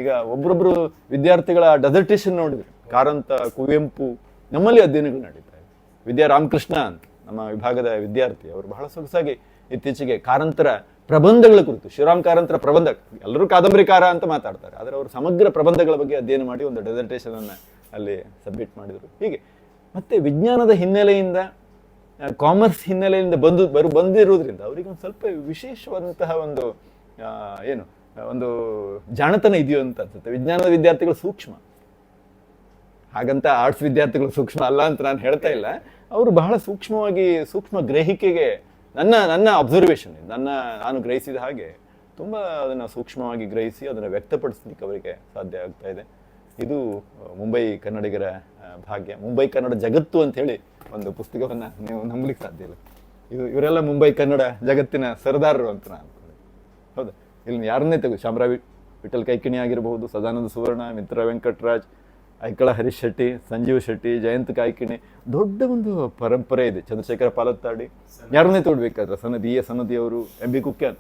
ಈಗ ಒಬ್ಬರೊಬ್ಬರು ವಿದ್ಯಾರ್ಥಿಗಳ ಡೆಸರ್ಟೇಷನ್ ನೋಡಿದ್ರೆ, ಕಾರಂತ, ಕುವೆಂಪು, ನಮ್ಮಲ್ಲಿ ಅಧ್ಯಯನಗಳು ನಡೀತಾ ಇದೆ ವಿದ್ಯಾ ರಾಮಕೃಷ್ಣ ಅಂತ ನಮ್ಮ ವಿಭಾಗದ ವಿದ್ಯಾರ್ಥಿ, ಅವರು ಬಹಳ ಸೊಗಸಾಗಿ ಇತ್ತೀಚೆಗೆ ಕಾರಂತರ ಪ್ರಬಂಧಗಳ ಕುರಿತು ಶಿವರಾಮ್ ಕಾರಂತರ ಪ್ರಬಂಧ ಎಲ್ಲರೂ ಕಾದಂಬರಿಕಾರ ಅಂತ ಮಾತಾಡ್ತಾರೆ. ಆದರೆ ಅವರು ಸಮಗ್ರ ಪ್ರಬಂಧಗಳ ಬಗ್ಗೆ ಅಧ್ಯಯನ ಮಾಡಿ ಒಂದು ಡೆಸರ್ಟೇಷನ್ ಅನ್ನ ಅಲ್ಲಿ ಸಬ್ಮಿಟ್ ಮಾಡಿದರು. ಹೀಗೆ. ಮತ್ತೆ ವಿಜ್ಞಾನದ ಹಿನ್ನೆಲೆಯಿಂದ ಕಾಮರ್ಸ್ ಹಿನ್ನೆಲೆಯಿಂದ ಬಂದು, ಬರು, ಬಂದಿರೋದ್ರಿಂದ ಅವರಿಗೆ ಒಂದು ಸ್ವಲ್ಪ ವಿಶೇಷವಾದಂತಹ ಒಂದು ಏನು, ಒಂದು ಜಾಣತನ ಇದೆಯೋ ಅಂತ ಅನ್ಸುತ್ತೆ. ವಿಜ್ಞಾನದ ವಿದ್ಯಾರ್ಥಿಗಳು ಸೂಕ್ಷ್ಮ. ಹಾಗಂತ ಆರ್ಟ್ಸ್ ವಿದ್ಯಾರ್ಥಿಗಳು ಸೂಕ್ಷ್ಮ ಅಲ್ಲ ಅಂತ ನಾನು ಹೇಳ್ತಾ ಇಲ್ಲ. ಅವರು ಬಹಳ ಸೂಕ್ಷ್ಮವಾಗಿ, ಸೂಕ್ಷ್ಮ ಗ್ರಹಿಕೆಗೆ ನನ್ನ ನನ್ನ ಅಬ್ಸರ್ವೇಷನ್ ನನ್ನ, ನಾನು ಗ್ರಹಿಸಿದ ಹಾಗೆ ತುಂಬ ಅದನ್ನು ಸೂಕ್ಷ್ಮವಾಗಿ ಗ್ರಹಿಸಿ ಅದನ್ನು ವ್ಯಕ್ತಪಡಿಸ್ಲಿಕ್ಕೆ ಅವರಿಗೆ ಸಾಧ್ಯ ಆಗ್ತಾ ಇದೆ. ಇದು ಮುಂಬೈ ಕನ್ನಡಿಗರ ಭಾಗ್ಯ. ಮುಂಬೈ ಕನ್ನಡ ಜಗತ್ತು ಅಂತ ಹೇಳಿ ಒಂದು ಪುಸ್ತಕವನ್ನು ನೀವು ನಂಬಲಿಕ್ಕೆ ಸಾಧ್ಯ ಇಲ್ಲ. ಇದು ಇವರೆಲ್ಲ ಮುಂಬೈ ಕನ್ನಡ ಜಗತ್ತಿನ ಸರದಾರರು ಅಂತ ನಾನು ಅನ್ಕೊಂಡೆ. ಹೌದಾ? ಇಲ್ಲಿ ಯಾರನ್ನೇ ತೆಗೆದು ಶಾಮರಾವಿ ವಿಠಲ್ ಕೈಕಿಣಿ ಆಗಿರಬಹುದು ಸದಾನಂದ ಸುವರ್ಣ ಮಿತ್ರ ವೆಂಕಟರಾಜ್ ಐಕಳ ಹರೀಶ್ ಶೆಟ್ಟಿ ಸಂಜೀವ್ ಶೆಟ್ಟಿ ಜಯಂತ್ ಕಾಯ್ಕಿಣಿ ದೊಡ್ಡ ಒಂದು ಪರಂಪರೆ ಇದೆ. ಚಂದ್ರಶೇಖರ ಪಾಲತ್ತಾಡಿ. ಯಾರನ್ನೇ ತೋಡ್ಬೇಕಾದ್ರೆ ಸನದಿ ಎ ಸನದಿ ಅವರು ಎಂ ಬಿ ಕುಕ್ಯಾನ್.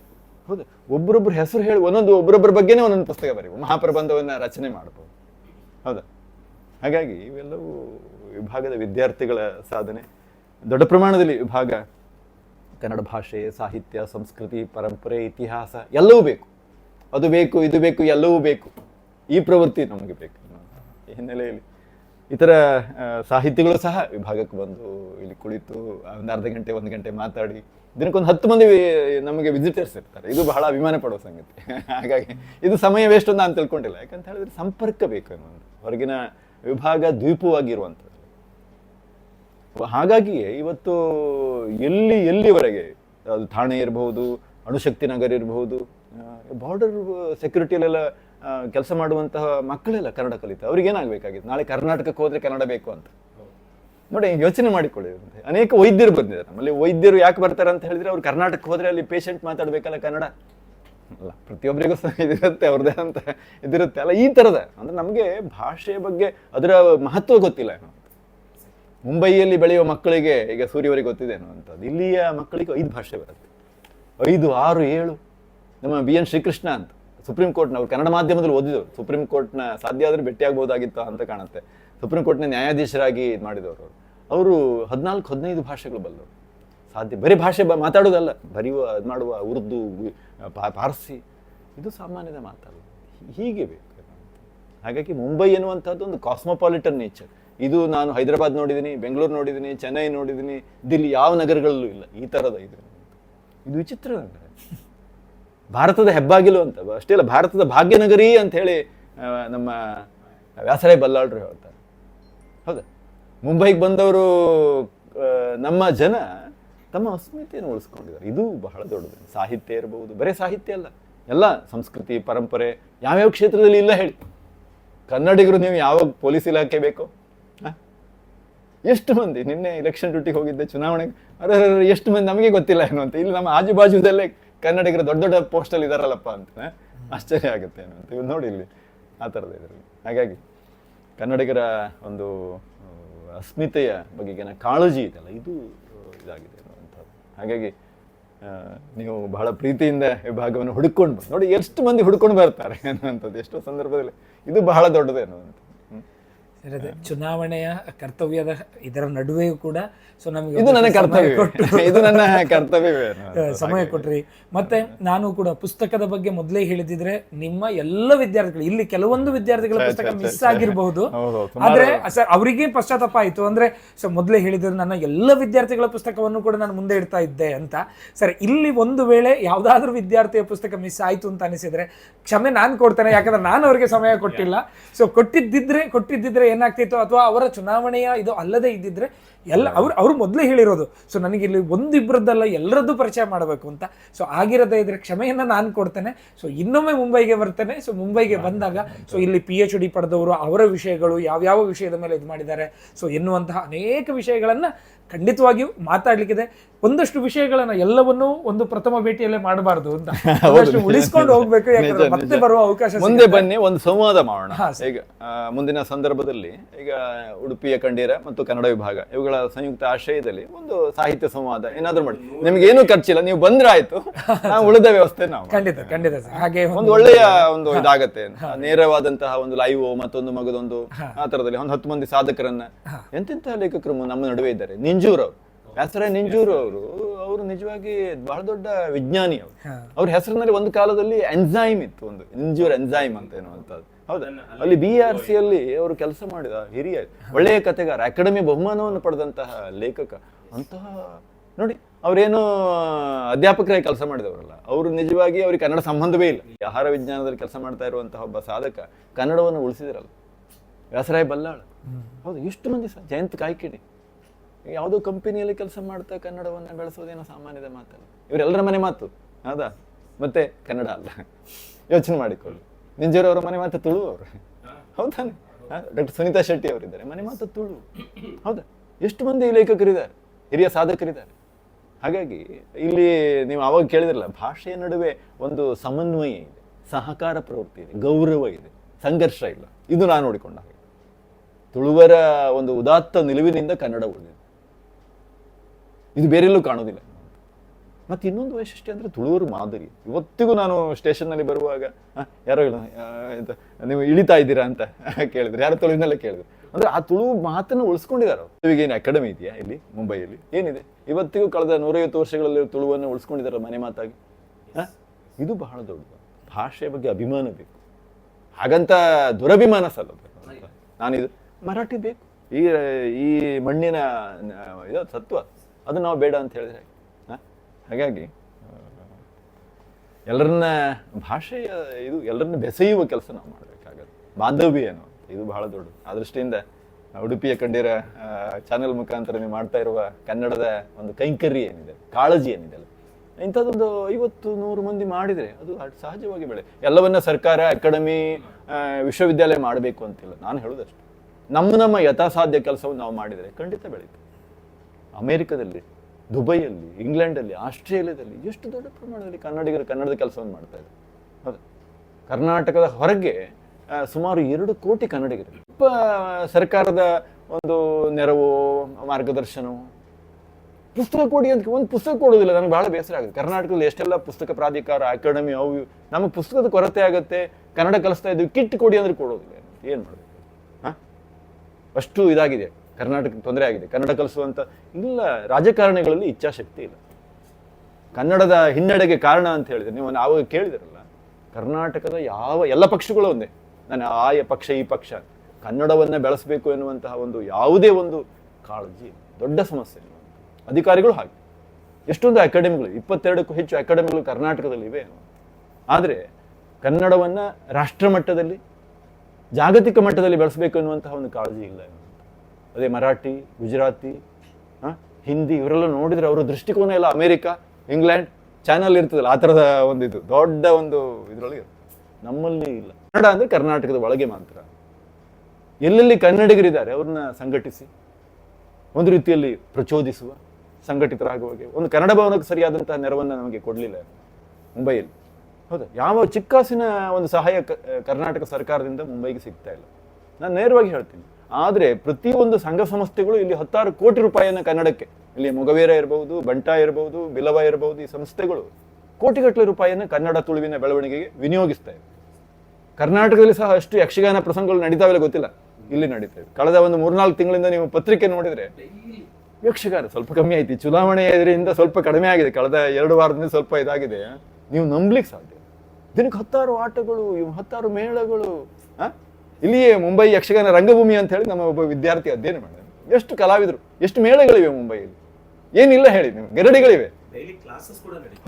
ಹೌದು? ಒಬ್ಬರೊಬ್ಬರ ಹೆಸರು ಹೇಳಿ ಒಂದೊಂದು ಒಬ್ಬರೊಬ್ಬರ ಬಗ್ಗೆನೇ ಒಂದೊಂದು ಪುಸ್ತಕ ಬರೀ ಮಹಾಪ್ರಬಂಧವನ್ನು ರಚನೆ ಮಾಡ್ಬೋದು. ಹೌದಾ. ಹಾಗಾಗಿ ಇವೆಲ್ಲವೂ ವಿಭಾಗದ ವಿದ್ಯಾರ್ಥಿಗಳ ಸಾಧನೆ. ದೊಡ್ಡ ಪ್ರಮಾಣದಲ್ಲಿ ವಿಭಾಗ, ಕನ್ನಡ ಭಾಷೆ, ಸಾಹಿತ್ಯ, ಸಂಸ್ಕೃತಿ, ಪರಂಪರೆ, ಇತಿಹಾಸ ಎಲ್ಲವೂ ಬೇಕು. ಅದು ಬೇಕು, ಇದು ಬೇಕು, ಎಲ್ಲವೂ ಬೇಕು. ಈ ಪ್ರವೃತ್ತಿ ನಮಗೆ ಬೇಕು ಈ ಹಿನ್ನೆಲೆಯಲ್ಲಿ. ಇತರ ಸಾಹಿತಿಗಳು ಸಹ ವಿಭಾಗಕ್ಕೆ ಬಂದು ಇಲ್ಲಿ ಕುಳಿತು ಒಂದು ಅರ್ಧ ಗಂಟೆ, ಒಂದು ಗಂಟೆ ಮಾತಾಡಿ, ದಿನಕ್ಕೊಂದು ಹತ್ತು ಮಂದಿ ನಮಗೆ ವಿಸಿಟರ್ಸ್ ಇರ್ತಾರೆ. ಇದು ಬಹಳ ಅಭಿಮಾನ ಪಡುವ ಸಂಗತಿ. ಹಾಗಾಗಿ ಇದು ಸಮಯ ವೇಸ್ಟ್ ಅಂತ ನಾನು ತಿಳ್ಕೊಂಡಿಲ್ಲ. ಯಾಕಂತ ಹೇಳಿದ್ರೆ ಸಂಪರ್ಕ ಬೇಕು ಅನ್ನೋದು ಹೊರಗಿನ ವಿಭಾಗ ದ್ವೀಪವಾಗಿರುವಂಥದ್ದು. ಹಾಗಾಗಿಯೇ ಇವತ್ತು ಎಲ್ಲಿ, ಎಲ್ಲಿವರೆಗೆ ಅದು ಠಾಣೆ ಇರಬಹುದು, ಅಣುಶಕ್ತಿ ನಗರ ಇರಬಹುದು ಬಾರ್ಡರ್ ಸೆಕ್ಯೂರಿಟಿಯಲ್ಲೆಲ್ಲ ಕೆಲಸ ಮಾಡುವಂತಹ ಮಕ್ಕಳೆಲ್ಲ ಕನ್ನಡ ಕಲಿತ ಅವ್ರಿಗೆ ಏನಾಗಬೇಕಾಗಿತ್ತು ನಾಳೆ ಕರ್ನಾಟಕಕ್ಕೆ ಹೋದ್ರೆ ಕನ್ನಡ ಬೇಕು ಅಂತ. ನೋಡಿ, ಯೋಚನೆ ಮಾಡಿಕೊಳ್ಳಿ ಅನೇಕ ವೈದ್ಯರು ಬಂದಿದ್ದಾರೆ. ನಮ್ಮಲ್ಲಿ ವೈದ್ಯರು ಯಾಕೆ ಬರ್ತಾರೆ ಅಂತ ಹೇಳಿದ್ರೆ ಅವ್ರು ಕರ್ನಾಟಕಕ್ಕೆ ಹೋದ್ರೆ ಅಲ್ಲಿ ಪೇಷಂಟ್ ಮಾತಾಡ್ಬೇಕಲ್ಲ ಕನ್ನಡ. ಅಲ್ಲ, ಪ್ರತಿಯೊಬ್ಬರಿಗೂ ಸಹ ಇದಿರುತ್ತೆ, ಅವ್ರದ್ದೇ ಅಂತ ಇದಿರುತ್ತೆ. ಅಲ್ಲ, ಈ ಥರದ ಅಂದ್ರೆ ನಮಗೆ ಭಾಷೆಯ ಬಗ್ಗೆ ಅದರ ಮಹತ್ವ ಗೊತ್ತಿಲ್ಲ ಮುಂಬೈಯಲ್ಲಿ ಬೆಳೆಯುವ ಮಕ್ಕಳಿಗೆ ಈಗ ಸೂರ್ಯವರಿಗೆ ಗೊತ್ತಿದೆ ಅನ್ನುವಂಥದ್ದು ಇಲ್ಲಿಯ ಮಕ್ಕಳಿಗೆ ಐದು ಭಾಷೆ ಬರುತ್ತೆ. ಐದು, ಆರು, ಏಳು. ನಮ್ಮ ಬಿ ಎನ್ ಶ್ರೀಕೃಷ್ಣ ಅಂತ. ಸುಪ್ರೀಂ ಕೋರ್ಟ್ನ, ಅವ್ರು ಕನ್ನಡ ಮಾಧ್ಯಮದಲ್ಲಿ ಓದಿದ್ರು ಸುಪ್ರೀಂ ಕೋರ್ಟ್ನ ಸಾಧ್ಯ ಆದ್ರೆ ಭೇಟಿಯಾಗಬಹುದಾಗಿತ್ತು ಅಂತ ಕಾಣುತ್ತೆ. ಸುಪ್ರೀಂ ಕೋರ್ಟ್ನ ನ್ಯಾಯಾಧೀಶರಾಗಿ ಮಾಡಿದವರು ಅವರು. ಹದಿನಾಲ್ಕು, ಹದಿನೈದು ಭಾಷೆಗಳು ಬಲ್ಲವರು ಸಾಧ್ಯ. ಬರೀ ಭಾಷೆ ಬ ಮಾತಾಡೋದಲ್ಲ ಬರೆಯುವ ಇದು ಮಾಡುವ, ಉರ್ದು ಪಾರ್ಸಿ, ಇದು ಸಾಮಾನ್ಯದ ಮಾತಲ್ಲ. ಹೀಗೆ ಬೇಕು ಹಾಗಾಗಿ ಮುಂಬೈ ಎನ್ನುವಂಥದ್ದು ಒಂದು ಕಾಸ್ಮೋಪಾಲಿಟನ್ ನೇಚರ್ ಇದು ನಾನು ಹೈದರಾಬಾದ್ ನೋಡಿದ್ದೀನಿ, ಬೆಂಗಳೂರು ನೋಡಿದ್ದೀನಿ, ಚೆನ್ನೈ ನೋಡಿದ್ದೀನಿ, ದಿಲ್ಲಿ ಯಾವ ನಗರಗಳಲ್ಲೂ ಇಲ್ಲ. ಈ ಥರದ ಇದು. ಇದು ವಿಚಿತ್ರ ಭಾರತದ ಹೆಬ್ಬಾಗಿಲು ಅಂತ. ಅಷ್ಟೇ ಅಲ್ಲ, ಭಾರತದ ಭಾಗ್ಯನಗರಿ ಅಂತ ಹೇಳಿ ನಮ್ಮ ವ್ಯಾಸರಾಯ ಬಲ್ಲಾಳ್ರು ಹೇಳ್ತಾರೆ. ಹೌದಾ? ಮುಂಬೈಗೆ ಬಂದವರು ನಮ್ಮ ಜನ ತಮ್ಮ ಅಸ್ಮಿತೆಯನ್ನು ಉಳಿಸ್ಕೊಂಡಿದ್ದಾರೆ ಇದು ಬಹಳ ದೊಡ್ಡದು. ಸಾಹಿತ್ಯ ಇರಬಹುದು ಬರೀ ಸಾಹಿತ್ಯ ಅಲ್ಲ. ಎಲ್ಲ ಸಂಸ್ಕೃತಿ, ಪರಂಪರೆ ಯಾವ್ಯಾವ ಕ್ಷೇತ್ರದಲ್ಲಿ ಇಲ್ಲ ಹೇಳಿ. ಕನ್ನಡಿಗರು ನೀವು ಯಾವ ಪೊಲೀಸ್ ಇಲಾಖೆ ಬೇಕು? ಎಷ್ಟು ಮಂದಿ, ನಿನ್ನೆ ಎಲೆಕ್ಷನ್ ಡ್ಯೂಟಿಗೆ ಹೋಗಿದ್ದೆ ಚುನಾವಣೆಗೆ ಅರೆ ಎಷ್ಟು ಮಂದಿ, ನಮಗೆ ಗೊತ್ತಿಲ್ಲ ಏನು ಅಂತ. ಇಲ್ಲಿ ನಮ್ಮ ಆಜು ಬಾಜುದಲ್ಲೇ ಕನ್ನಡಿಗರು ದೊಡ್ಡ ದೊಡ್ಡ ಪೋಸ್ಟಲ್ಲಿ ಇದಾರಲ್ಲಪ್ಪ ಅಂತ? ಆಶ್ಚರ್ಯ ಆಗುತ್ತೆ ಏನು ಅಂತ. ಇವ್ ನೋಡಿ ಇಲ್ಲಿ, ಆ ಥರದ ಇದರಲ್ಲಿ. ಹಾಗಾಗಿ, ಕನ್ನಡಿಗರ ಒಂದು, ಅಸ್ಮಿತೆಯ ಬಗೆಗಿನ ಕಾಳಜಿ ಇದೆಯಲ್ಲ, ಇದು, ಇದಾಗಿದೆ. ಹಾಗಾಗಿ ನೀವು ಬಹಳ ಪ್ರೀತಿಯಿಂದ ಈ ಭಾಗವನ್ನು ಹುಡುಕೊಂಡು ನೋಡಿ ಎಷ್ಟು ಮಂದಿ ಹುಡ್ಕೊಂಡು ಬರ್ತಾರೆ ಅನ್ನುವಂಥದ್ದು ಎಷ್ಟೋ ಸಂದರ್ಭದಲ್ಲಿ ಇದು ಬಹಳ ದೊಡ್ಡದೇ ಅನ್ನುವಂಥದ್ದು ಚುನಾವಣೆಯ ಕರ್ತವ್ಯದ ಇದರ ನಡುವೆಯೂ ಕೂಡ ಸೊ ನಮಗೆ ಇದು ನನ್ನ ಕರ್ತವ್ಯ ಕೊಟ್ಟು- ಇದು ನನ್ನ ಕರ್ತವ್ಯವೇ. ಸಮಯ ಕೊಟ್ರಿ. ಮತ್ತೆ ನಾನು ಕೂಡ ಪುಸ್ತಕದ ಬಗ್ಗೆ ಮೊದಲೇ ಹೇಳಿದಿದ್ರೆ ನಿಮ್ಮ ಎಲ್ಲ ವಿದ್ಯಾರ್ಥಿಗಳು ಇಲ್ಲಿ ಕೆಲವೊಂದು ವಿದ್ಯಾರ್ಥಿಗಳ ಪುಸ್ತಕ ಮಿಸ್. ಆಗಿರಬಹುದು. ಹೌದು, ಆದ್ರೆ ಸರ್ ಅವರಿಗೆ ಪಶ್ಚಾತ್ತಾಪ ಆಯ್ತು. ಅಂದ್ರೆ ಸೊ ಮೊದಲೇ ಹೇಳಿದ್ರೆ ನನ್ನ ಎಲ್ಲ ವಿದ್ಯಾರ್ಥಿಗಳ ಪುಸ್ತಕವನ್ನು ಕೂಡ ನಾನು ಮುಂದೆ ಇಡ್ತಾ ಇದ್ದೆ ಅಂತ. ಸರ್ ಇಲ್ಲಿ ಒಂದು ವೇಳೆ ಯಾವ್ದಾದ್ರು ವಿದ್ಯಾರ್ಥಿಯ ಪುಸ್ತಕ ಮಿಸ್ ಆಯ್ತು ಅಂತ ಅನಿಸಿದ್ರೆ ಕ್ಷಮೆ ನಾನು ಕೊಡ್ತೇನೆ. ಯಾಕಂದ್ರೆ ನಾನು ಅವರಿಗೆ ಸಮಯ ಕೊಟ್ಟಿಲ್ಲ. ಸೊ ಕೊಟ್ಟಿದ್ದಿದ್ರೆ ಕೊಟ್ಟಿದ್ದಿದ್ರೆ ಏನಾಗ್ತಿತ್ತು ಅಥವಾ ಅವರ ಚುನಾವಣೆಯ ಇದು ಅಲ್ಲದೆ ಇದ್ದಿದ್ರೆ ಎಲ್ಲ ಅವ್ರು ಅವ್ರು ಮೊದಲೇ ಹೇಳಿರೋದು. ಸೊ ನನಗೆ ಇಲ್ಲಿ ಒಂದಿಬ್ಬರದ್ದಲ್ಲ ಎಲ್ಲರದ್ದು ಪರಿಚಯ ಮಾಡಬೇಕು ಅಂತ. ಸೊ ಆಗಿರದೇ ಇದ್ರೆ ಕ್ಷಮೆಯನ್ನ ನಾನು ಕೊಡ್ತೇನೆ. ಸೊ ಇನ್ನೊಮ್ಮೆ ಮುಂಬೈಗೆ ಬರ್ತೇನೆ. ಸೊ ಮುಂಬೈಗೆ ಬಂದಾಗ ಸೊ ಇಲ್ಲಿ ಪಿ ಎಚ್ ಡಿ ಪಡೆದವರು ಅವರ ವಿಷಯಗಳು ಯಾವ್ಯಾವ ವಿಷಯದ ಮೇಲೆ ಇದು ಮಾಡಿದ್ದಾರೆ. ಸೊ ಎನ್ನುವಂತಹ ಅನೇಕ ವಿಷಯಗಳನ್ನ ಖಂಡಿತವಾಗಿಯೂ ಮಾತಾಡ್ಲಿಕ್ಕಿದೆ. ಒಂದಷ್ಟು ವಿಷಯಗಳನ್ನ ಎಲ್ಲವನ್ನೂ ಒಂದು ಪ್ರಥಮ ಭೇಟಿಯಲ್ಲೇ ಮಾಡಬಾರದು ಅಂತ. ಉಳಿಸ್ಕೊಂಡು ಹೋಗ್ಬೇಕು ಯಾಕಂದ್ರೆ ಮತ್ತೆ ಬರುವ ಅವಕಾಶ ಮುಂದೆ ಬನ್ನಿ ಒಂದು ಸಂವಾದ ಮಾಡೋಣ. ಈಗ ಮುಂದಿನ ಸಂದರ್ಭದಲ್ಲಿ ಈಗ ಉಡುಪಿಯ ಕಂಡೀರ ಮತ್ತು ಕನ್ನಡ ವಿಭಾಗ ಇವುಗಳ ಸಂಯುಕ್ತ ಆಶ್ರಯದಲ್ಲಿ ಒಂದು ಸಾಹಿತ್ಯ ಸಂವಾದ ಏನಾದ್ರೂ ಮಾಡಿ. ನಿಮ್ಗೆ ಏನು ಖರ್ಚಿಲ್ಲ ನೀವು ಬಂದ್ರೆ ಆಯ್ತು. ನಾವು ಉಳಿದ ವ್ಯವಸ್ಥೆ ನಾವು ಖಂಡಿತ ಖಂಡಿತ ಹಾಗೆ ಒಂದು ಒಳ್ಳೆಯ ಒಂದು ಇದಾಗತ್ತೆ. ನೇರವಾದಂತಹ ಒಂದು ಲೈವ್ ಮತ್ತೊಂದು ಮಗದೊಂದು ಆ ತರದಲ್ಲಿ ಒಂದು ಹತ್ತು ಮಂದಿ ಸಾಧಕರನ್ನ ಎಂತೆಂತಹ ಲೇಖಕರು ನಮ್ಮ ನಡುವೆ ಇದ್ದಾರೆ? ನಿಂಜೂರ್ ಅವರು. ವ್ಯಾಸರಾಯ ನಿಂಜೂರ್ ಅವರು. ಅವರು ನಿಜವಾಗಿ ಬಹಳ ದೊಡ್ಡ ವಿಜ್ಞಾನಿ ಅವರು. ಅವ್ರ ಹೆಸರಿನಲ್ಲಿ ಒಂದು ಕಾಲದಲ್ಲಿ ಎನ್ಸೈಮ್ ಇತ್ತು ಒಂದು ನಿಂಜೂರ್ ಎನ್ಸೈಮ್ ಅಂತ ಎನ್ನುವಂಥದ್ದು. ಹೌದಾ. ಅಲ್ಲಿ ಬಿ ಆರ್ ಸಿ ಅಲ್ಲಿ ಅವರು ಕೆಲಸ ಮಾಡಿದ ಹಿರಿಯ ಒಳ್ಳೆಯ ಕತೆಗಾರ ಅಕಾಡೆಮಿ ಬಹುಮಾನವನ್ನು ಪಡೆದಂತಹ ಲೇಖಕ. ಅಂತಹ ನೋಡಿ ಅವರೇನು ಅಧ್ಯಾಪಕರಾಗಿ ಕೆಲಸ ಮಾಡಿದವರಲ್ಲ. ಅವರು ನಿಜವಾಗಿ ಅವ್ರಿಗೆ ಕನ್ನಡ ಸಂಬಂಧವೇ ಇಲ್ಲ. ಈ ಆಹಾರ ವಿಜ್ಞಾನದಲ್ಲಿ ಕೆಲಸ ಮಾಡ್ತಾ ಇರುವಂತಹ ಒಬ್ಬ ಸಾಧಕ ಕನ್ನಡವನ್ನು ಉಳಿಸಿದಿರಲ್ಲ. ವ್ಯಾಸರಾಯ ಬಲ್ಲಾಳ. ಹೌದು ಎಷ್ಟು ಮಂದಿ ಸಹ ಜಯಂತ್ ಕಾಯ್ಕಿಡಿ ಯಾವುದೋ ಕಂಪನಿಯಲ್ಲಿ ಕೆಲಸ ಮಾಡ್ತಾ ಕನ್ನಡವನ್ನು ಬೆಳೆಸೋದೇನೋ ಸಾಮಾನ್ಯದ ಮಾತಲ್ಲ. ಇವರೆಲ್ಲರ ಮನೆ ಮಾತು? ಹೌದಾ? ಮತ್ತೆ ಕನ್ನಡ ಅಲ್ಲ. ಯೋಚನೆ ಮಾಡಿಕೊಳ್ಳು. ನಿಂಜೂರವರ ಮನೆ ಮಾತು ತುಳು ಅವರು. ಹೌದಾನೆ? ಡಾಕ್ಟರ್ ಸುನೀತಾ ಶೆಟ್ಟಿ ಅವರಿದ್ದಾರೆ. ಮನೆ ಮಾತು ತುಳು. ಹೌದಾ? ಎಷ್ಟು ಮಂದಿ ಲೇಖಕರಿದ್ದಾರೆ? ಹಿರಿಯ ಸಾಧಕರಿದ್ದಾರೆ. ಹಾಗಾಗಿ ಇಲ್ಲಿ ನೀವು ಆವಾಗ ಕೇಳಿದ್ರಲ್ಲ, ಭಾಷೆಯ ನಡುವೆ ಒಂದು ಸಮನ್ವಯ ಇದೆ. ಸಹಕಾರ ಪ್ರವೃತ್ತಿ ಇದೆ. ಗೌರವ ಇದೆ. ಸಂಘರ್ಷ ಇಲ್ಲ. ಇದು ನಾನು ನೋಡಿಕೊಂಡ ತುಳುವರ ಒಂದು ಉದಾತ್ತ ನಿಲುವಿನಿಂದ ಕನ್ನಡ ಉಳಿದಿದೆ. ಇದು ಬೇರೆಲ್ಲೂ ಕಾಣೋದಿಲ್ಲ. ಮತ್ತೆ ಇನ್ನೊಂದು ವೈಶಿಷ್ಟ್ಯ ಅಂದ್ರೆ ತುಳುವರು ಮಾದರಿ. ಇವತ್ತಿಗೂ ನಾನು ಸ್ಟೇಷನ್ನಲ್ಲಿ ಬರುವಾಗ ಯಾರೋ ಎಂತ ನೀವು ಇಳಿತಾ ಇದ್ದೀರಾ ಅಂತ ಕೇಳಿದ್ರು. ಯಾರೋ ತುಳುವಿನೆಲ್ಲ ಕೇಳಿದ್ರು. ಅಂದ್ರೆ ಆ ತುಳು ಮಾತನ್ನು ಉಳಿಸ್ಕೊಂಡಿದ್ದಾರೆ ತುಳುವಿಗೆ ಏನು ಅಕಾಡೆಮಿ ಇದೆಯಾ ಇಲ್ಲಿ ಮುಂಬೈಯಲ್ಲಿ? ಏನಿದೆ? ಇವತ್ತಿಗೂ ಕಳೆದ ನೂರೈವತ್ತು ವರ್ಷಗಳಲ್ಲಿ ತುಳುವನ್ನು ಉಳಿಸ್ಕೊಂಡಿದ್ದಾರೆ ಮನೆ ಮಾತಾಗಿ? ಇದು ಬಹಳ ದೊಡ್ಡದು. ಭಾಷೆಯ ಬಗ್ಗೆ ಅಭಿಮಾನ ಬೇಕು. ಹಾಗಂತ ದುರಭಿಮಾನ ಸಲ್ಲದು ನಾನಿದು. ಮರಾಠಿ ಬೇಕು. ಈ ಈ ಮಣ್ಣಿನ ಇದು ಸತ್ವ. ಅದು ನಾವು ಬೇಡ ಅಂತ ಹೇಳಿದ್ರೆ? ಹಾಗಾಗಿ ಎಲ್ಲರನ್ನ ಭಾಷೆಯ ಇದು ಎಲ್ಲರನ್ನ ಬೆಸೆಯುವ ಕೆಲಸ ನಾವು ಮಾಡಬೇಕಾಗತ್ತೆ. ಬಾಂಧವ್ಯ ಏನು ಇದು ಬಹಳ ದೊಡ್ಡದು. ಆ ದೃಷ್ಟಿಯಿಂದ ಉಡುಪಿಯ ಕಂಡಿರ ಚಾನೆಲ್ ಮುಖಾಂತರ ನೀವು ಮಾಡ್ತಾ ಇರುವ ಕನ್ನಡದ ಒಂದು ಕೈಂಕರ್ಯ ಏನಿದೆ, ಕಾಳಜಿ ಏನಿದೆ ಅಲ್ಲ, ಇಂಥದ್ದೊಂದು ಐವತ್ತು ನೂರು ಮಂದಿ ಮಾಡಿದರೆ ಅದು ಅದ್ ಸಹಜವಾಗಿ ಬೆಳೆ. ಎಲ್ಲವನ್ನ ಸರ್ಕಾರ, ಅಕಾಡೆಮಿ ವಿಶ್ವವಿದ್ಯಾಲಯ ಮಾಡಬೇಕು ಅಂತಿಲ್ಲ. ನಾನು ಹೇಳೋದಷ್ಟು. ನಮ್ಮ ನಮ್ಮ ಯಥಾಸಾಧ್ಯ ಕೆಲಸವನ್ನು ನಾವು ಮಾಡಿದರೆ ಖಂಡಿತ ಬೆಳೀತದೆ. ಅಮೆರಿಕದಲ್ಲಿ, ದುಬೈಯಲ್ಲಿ, ಇಂಗ್ಲೆಂಡಲ್ಲಿ, ಆಸ್ಟ್ರೇಲಿಯಾದಲ್ಲಿ ಎಷ್ಟು ದೊಡ್ಡ ಪ್ರಮಾಣದಲ್ಲಿ ಕನ್ನಡಿಗರು ಕನ್ನಡದ ಕೆಲಸವನ್ನು ಮಾಡ್ತಾ ಇದ್ದಾರೆ. ಹೌದು. ಕರ್ನಾಟಕದ ಹೊರಗೆ ಸುಮಾರು ಎರಡು ಕೋಟಿ ಕನ್ನಡಿಗರು. ಇಪ್ಪ, ಸರ್ಕಾರದ ಒಂದು ನೆರವು, ಮಾರ್ಗದರ್ಶನವು? ಪುಸ್ತಕ ಕೊಡಿ ಅಂತ, ಒಂದು ಪುಸ್ತಕ ಕೊಡೋದಿಲ್ಲ ನನಗೆ ಭಾಳ ಬೇಸರ ಆಗುತ್ತೆ. ಕರ್ನಾಟಕದಲ್ಲಿ ಎಷ್ಟೆಲ್ಲ ಪುಸ್ತಕ ಪ್ರಾಧಿಕಾರ, ಅಕಾಡೆಮಿ, ಅವು. ನಮಗೆ ಪುಸ್ತಕದ ಕೊರತೆ ಆಗುತ್ತೆ, ಕನ್ನಡ ಕಲಿಸ್ತಾ ಇದ್ದೀವಿ, ಕಿಟ್ ಕೊಡಿ ಅಂದ್ರೆ ಕೊಡೋದಿಲ್ಲ. ಏನು ಮಾಡಬೇಕು ಹಾಂ? ಅಷ್ಟು ಇದಾಗಿದೆ. ಕರ್ನಾಟಕಕ್ಕೆ ತೊಂದರೆ ಆಗಿದೆ. ಕನ್ನಡ ಕಲಿಸುವಂತ ಇಲ್ಲ ರಾಜಕಾರಣಿಗಳಲ್ಲಿ ಇಚ್ಛಾಶಕ್ತಿ ಇಲ್ಲ. ಕನ್ನಡದ ಹಿನ್ನಡೆಗೆ ಕಾರಣ ಅಂತ ಹೇಳಿದ್ರೆ ನೀವು ಆವಾಗ ಕೇಳಿದಿರಲ್ಲ, ಕರ್ನಾಟಕದ ಯಾವ ಎಲ್ಲ ಪಕ್ಷಗಳು ಒಂದೇ. ನಾನು ಆಯ ಪಕ್ಷ, ಈ ಪಕ್ಷ, ಕನ್ನಡವನ್ನ ಬೆಳೆಸಬೇಕು ಎನ್ನುವಂತಹ ಒಂದು ಯಾವುದೇ ಒಂದು ಕಾಳಜಿ ದೊಡ್ಡ ಸಮಸ್ಯೆ ಅಧಿಕಾರಿಗಳು ಹಾಗೆ. ಎಷ್ಟೊಂದು ಅಕಾಡೆಮಿಗಳು, ಇಪ್ಪತ್ತೆರಡಕ್ಕೂ ಹೆಚ್ಚು ಅಕಾಡೆಮಿಗಳು ಕರ್ನಾಟಕದಲ್ಲಿ ಇವೆ ಆದರೆ ಕನ್ನಡವನ್ನ ರಾಷ್ಟ್ರ ಮಟ್ಟದಲ್ಲಿ, ಜಾಗತಿಕ ಮಟ್ಟದಲ್ಲಿ ಬೆಳೆಸಬೇಕು ಎನ್ನುವಂತಹ ಒಂದು ಕಾಳಜಿ ಇಲ್ಲ ಅದೇ ಮರಾಠಿ, ಗುಜರಾತಿ ಹಿಂದಿ ಇವರೆಲ್ಲ ನೋಡಿದ್ರೆ ಅವರ ದೃಷ್ಟಿಕೋನ ಎಲ್ಲ ಅಮೇರಿಕಾ, ಇಂಗ್ಲೆಂಡ್, ಚಾನಲ್ ಇರ್ತದಲ್ಲ, ಆ ಥರದ ಒಂದು ಇದು, ದೊಡ್ಡ ಒಂದು ಇದರೊಳಗೆ ನಮ್ಮಲ್ಲಿ ಇಲ್ಲ. ಕನ್ನಡ ಅಂದರೆ ಕರ್ನಾಟಕದ ಒಳಗೆ ಮಾತ್ರ. ಎಲ್ಲೆಲ್ಲಿ ಕನ್ನಡಿಗರಿದ್ದಾರೆ, ಅವ್ರನ್ನ ಸಂಘಟಿಸಿ, ಒಂದು ರೀತಿಯಲ್ಲಿ ಪ್ರಚೋದಿಸುವ ಸಂಘಟಿತರಾಗುವಾಗೆ ಒಂದು ಕನ್ನಡ ಭವನಕ್ಕೆ ಸರಿಯಾದಂತಹ ನೆರವನ್ನು ನಮಗೆ ಕೊಡಲಿಲ್ಲ ಮುಂಬೈಯಲ್ಲಿ. ಹೌದಾ? ಯಾವ ಚಿಕ್ಕಾಸಿನ ಒಂದು ಸಹಾಯ ಕರ್ನಾಟಕ ಸರ್ಕಾರದಿಂದ ಮುಂಬೈಗೆ ಸಿಗ್ತಾ ಇಲ್ಲ. ನಾನು ನೇರವಾಗಿ ಹೇಳ್ತೀನಿ. ಆದರೆ ಪ್ರತಿಯೊಂದು ಸಂಘ ಸಂಸ್ಥೆಗಳು ಇಲ್ಲಿ ಹತ್ತಾರು ಕೋಟಿ ರೂಪಾಯಿಯನ್ನು ಕನ್ನಡಕ್ಕೆ. ಇಲ್ಲಿ ಮೊಗವೀರ ಇರಬಹುದು ಬಂಟ ಇರಬಹುದು ಬಿಲವ ಇರಬಹುದು ಈ ಸಂಸ್ಥೆಗಳು ಕೋಟಿಗಟ್ಟಲೆ ರೂಪಾಯಿಯನ್ನು ಕನ್ನಡ ತುಳುವಿನ ಬೆಳವಣಿಗೆಗೆ ವಿನಿಯೋಗಿಸ್ತಾ ಕರ್ನಾಟಕದಲ್ಲಿ ಸಹ ಅಷ್ಟು ಯಕ್ಷಗಾನ ಪ್ರಸಂಗಗಳು ನಡೀತಾವಿಲ್ಲ ಗೊತ್ತಿಲ್ಲ. ಇಲ್ಲಿ ನಡೀತವೆ ಕಳೆದ ಒಂದು ಮೂರ್ನಾಲ್ಕು ತಿಂಗಳಿಂದ ನೀವು ಪತ್ರಿಕೆ ನೋಡಿದ್ರೆ ಯಕ್ಷಗಾನ ಸ್ವಲ್ಪ ಕಮ್ಮಿ ಆಯ್ತು. ಚುನಾವಣೆ ಇದರಿಂದ ಸ್ವಲ್ಪ ಕಡಿಮೆ ಆಗಿದೆ. ಕಳೆದ ಎರಡು ವಾರದಿಂದ ಸ್ವಲ್ಪ ಇದಾಗಿದೆ. ನೀವು ನಂಬ್ಲಿಕ್ಕೆ ಸಾಧ್ಯ. ದಿನಕ್ಕೆ ಹತ್ತಾರು ಆಟಗಳು, ಹತ್ತಾರು ಮೇಳಗಳು? ಇಲ್ಲಿಯೇ ಮುಂಬೈ ಯಕ್ಷಗಾನ ರಂಗಭೂಮಿ ಅಂತ ಹೇಳಿ ನಮ್ಮ ಒಬ್ಬ ವಿದ್ಯಾರ್ಥಿ ಅಧ್ಯಯನ ಮಾಡಿದೆ. ಎಷ್ಟು ಕಲಾವಿದರು ಎಷ್ಟು ಮೇಳಗಳಿವೆ ಮುಂಬೈಯಲ್ಲಿ? ಏನಿಲ್ಲ ಹೇಳಿ ನೀವು ಗರಡಿಗಳಿವೆ.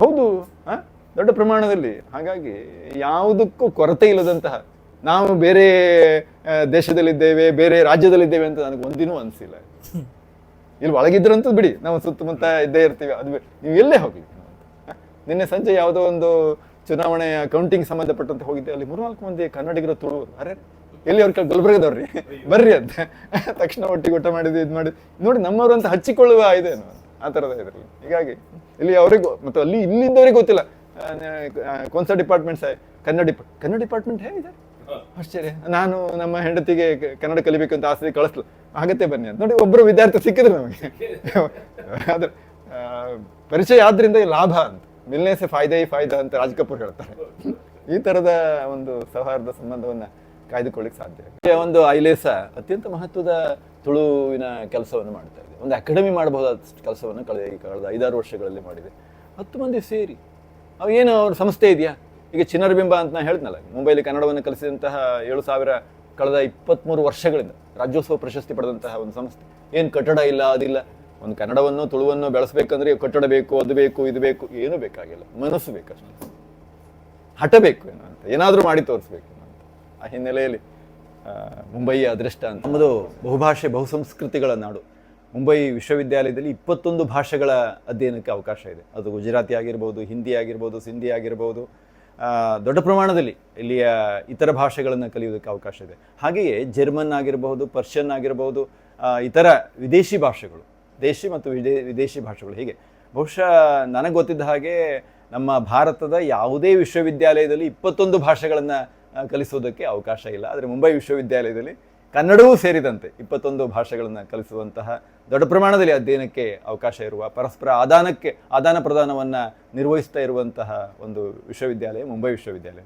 ಹೌದು? ದೊಡ್ಡ ಪ್ರಮಾಣದಲ್ಲಿ. ಹಾಗಾಗಿ ಯಾವುದಕ್ಕೂ ಕೊರತೆ ಇಲ್ಲದಂತಹ ನಾವು ಬೇರೆ ದೇಶದಲ್ಲಿದ್ದೇವೆ ಬೇರೆ ರಾಜ್ಯದಲ್ಲಿದ್ದೇವೆ ಅಂತ ನನಗೆ ಒಂದಿನೂ ಅನಿಸಿಲ್ಲ. ಇಲ್ಲಿ ಒಳಗಿದ್ರಂತೂ ಬಿಡಿ ನಾವು ಸುತ್ತಮುತ್ತ ಇದ್ದೇ ಇರ್ತೀವಿ ಅದು ನೀವು ಎಲ್ಲೇ ಹೋಗಿ ನಿನ್ನೆ ಸಂಜೆ ಯಾವುದೋ ಒಂದು ಚುನಾವಣೆಯ ಕೌಂಟಿಂಗ್ ಸಂಬಂಧಪಟ್ಟಂತೆ ಹೋಗಿದ್ದೆ ಅಲ್ಲಿ ಮೂರ್ನಾಲ್ಕು ಮಂದಿ ಕನ್ನಡಿಗರ ತುಳು ಅರೆ ಎಲ್ಲಿ ಅವ್ರ ಗುಲ್ಬರ್ಗದವ್ರಿ? ಬರ್ರಿ ಅಂತ. ತಕ್ಷಣ ಒಟ್ಟಿಗೆ ಊಟ ಮಾಡಿದ್ವಿ ಇದು ಮಾಡಿದ್ ನೋಡಿ, ನಮ್ಮವರು ಅಂತ ಹಚ್ಚಿಕೊಳ್ಳುವ ಇದೇನು ಆ ಥರದ ಇದರಲ್ಲಿ. ಹೀಗಾಗಿ, ಇಲ್ಲಿ ಅವರಿಗೂ, ಮತ್ತು ಅಲ್ಲಿ ಇಲ್ಲಿದ್ದವ್ರಿಗೆ ಗೊತ್ತಿಲ್ಲ. ಕೋನ್ಸ ಡಿಪಾರ್ಟ್ಮೆಂಟ್ಸ್ ಕನ್ನಡ ಡಿಪಾ ಕನ್ನಡ ಡಿಪಾರ್ಟ್ಮೆಂಟ್ ಹೇಗಿದೆ? ಆಶ್ಚರ್ಯ. ನಾನು ನಮ್ಮ ಹೆಂಡತಿಗೆ ಕನ್ನಡ ಕಲಿಬೇಕು ಅಂತ ಆಸೆ ಕಳಿಸ್ಲು. ಆಗತ್ತೆ ಬನ್ನಿ ಅಂತ. ನೋಡಿ ಒಬ್ಬರು ವಿದ್ಯಾರ್ಥಿ ಸಿಕ್ಕಿದ್ರು ನಮಗೆ. ಆದ್ರೆ ಪರಿಚಯ ಆದ್ರಿಂದ ಲಾಭ ಅಂತ. ಮಿಲ್ನೇಸೆ ಫಾಯ್ದೆ ಫಾಯ್ದಾ ಅಂತ ರಾಜ್ ಕಪೂರ್ ಹೇಳ್ತಾರೆ. ಈ ತರದ ಒಂದು ಸೌಹಾರ್ದ ಸಂಬಂಧವನ್ನ ಕಾಯ್ದುಕೊಳ್ಳಿಕ್ಕೆ ಸಾಧ್ಯ. ಒಂದು ಐಲೇಸ ಅತ್ಯಂತ ಮಹತ್ವದ ತುಳುವಿನ ಕೆಲಸವನ್ನು ಮಾಡ್ತಾ ಇದೆ. ಒಂದು ಅಕಾಡೆಮಿ ಮಾಡಬಹುದಾದ ಕೆಲಸವನ್ನು ಕಳೆದ ಕಳೆದ ಐದಾರು ವರ್ಷಗಳಲ್ಲಿ ಮಾಡಿದೆ. ಹತ್ತು ಮಂದಿ ಸೇರಿ. ಅವು ಏನು ಅವ್ರ ಸಂಸ್ಥೆ ಇದೆಯಾ? ಈಗ ಚಿನ್ನರಬಿಂಬ ಅಂತ ನಾ ಹೇಳಿದ್ನಲ್ಲ, ಮುಂಬೈಲಿ ಕನ್ನಡವನ್ನು ಕಲಿಸಿದಂತಹ ಏಳು ಸಾವಿರ ಕಳೆದ ಇಪ್ಪತ್ತ್ಮೂರು ವರ್ಷಗಳಿಂದ ರಾಜ್ಯೋತ್ಸವ ಪ್ರಶಸ್ತಿ ಪಡೆದಂತಹ ಒಂದು ಸಂಸ್ಥೆ. ಏನು ಕಟ್ಟಡ ಇಲ್ಲ, ಅದಿಲ್ಲ. ಒಂದು ಕನ್ನಡವನ್ನು, ತುಳುವನ್ನು ಬೆಳೆಸಬೇಕಂದ್ರೆ ಕಟ್ಟಡ ಬೇಕು, ಅದು ಬೇಕು, ಇದು ಬೇಕು, ಏನೂ ಬೇಕಾಗಿಲ್ಲ. ಮನಸ್ಸು ಬೇಕಷ್ಟೇ ಹಠ ಬೇಕು ಏನೋ ಅಂತ. ಏನಾದರೂ ಮಾಡಿ ತೋರಿಸ್ಬೇಕು. ಆ ಹಿನ್ನೆಲೆಯಲ್ಲಿ ಮುಂಬಯಿಯ ಅದೃಷ್ಟ ಅಂತ. ನಮ್ಮದು ಬಹುಭಾಷೆ, ಬಹುಸಂಸ್ಕೃತಿಗಳ ನಾಡು. ಮುಂಬೈ ವಿಶ್ವವಿದ್ಯಾಲಯದಲ್ಲಿ ಇಪ್ಪತ್ತೊಂದು ಭಾಷೆಗಳ ಅಧ್ಯಯನಕ್ಕೆ ಅವಕಾಶ ಇದೆ. ಅದು ಗುಜರಾತಿ ಆಗಿರ್ಬೋದು, ಹಿಂದಿ ಆಗಿರ್ಬೋದು, ಸಿಂಧಿ ಆಗಿರ್ಬೋದು ದೊಡ್ಡ ಪ್ರಮಾಣದಲ್ಲಿ ಇಲ್ಲಿಯ ಇತರ ಭಾಷೆಗಳನ್ನು ಕಲಿಯೋದಕ್ಕೆ ಅವಕಾಶ ಇದೆ. ಹಾಗೆಯೇ ಜರ್ಮನ್ ಆಗಿರಬಹುದು ಪರ್ಷಿಯನ್ ಆಗಿರಬಹುದು ಇತರ ವಿದೇಶಿ ಭಾಷೆಗಳು, ದೇಶಿ ಮತ್ತು ವಿದೇ, ವಿದೇಶಿ ಭಾಷೆಗಳು ಹೀಗೆ. ಬಹುಶಃ ನನಗೆ ಗೊತ್ತಿದ್ದ ಹಾಗೆ ನಮ್ಮ ಭಾರತದ ಯಾವುದೇ ವಿಶ್ವವಿದ್ಯಾಲಯದಲ್ಲಿ ಇಪ್ಪತ್ತೊಂದು ಭಾಷೆಗಳನ್ನು ಕಲಿಸೋದಕ್ಕೆ ಅವಕಾಶ ಇಲ್ಲ. ಆದರೆ ಮುಂಬೈ ವಿಶ್ವವಿದ್ಯಾಲಯದಲ್ಲಿ ಕನ್ನಡವೂ ಸೇರಿದಂತೆ ಇಪ್ಪತ್ತೊಂದು ಭಾಷೆಗಳನ್ನು ಕಲಿಸುವಂತಹ ದೊಡ್ಡ ಪ್ರಮಾಣದಲ್ಲಿ ಅಧ್ಯಯನಕ್ಕೆ ಅವಕಾಶ ಇರುವ, ಪರಸ್ಪರ ಆದಾನಕ್ಕೆ, ಆದಾನ ಪ್ರದಾನವನ್ನು ನಿರ್ವಹಿಸ್ತಾ ಇರುವಂತಹ ಒಂದು ವಿಶ್ವವಿದ್ಯಾಲಯ, ಮುಂಬೈ ವಿಶ್ವವಿದ್ಯಾಲಯ.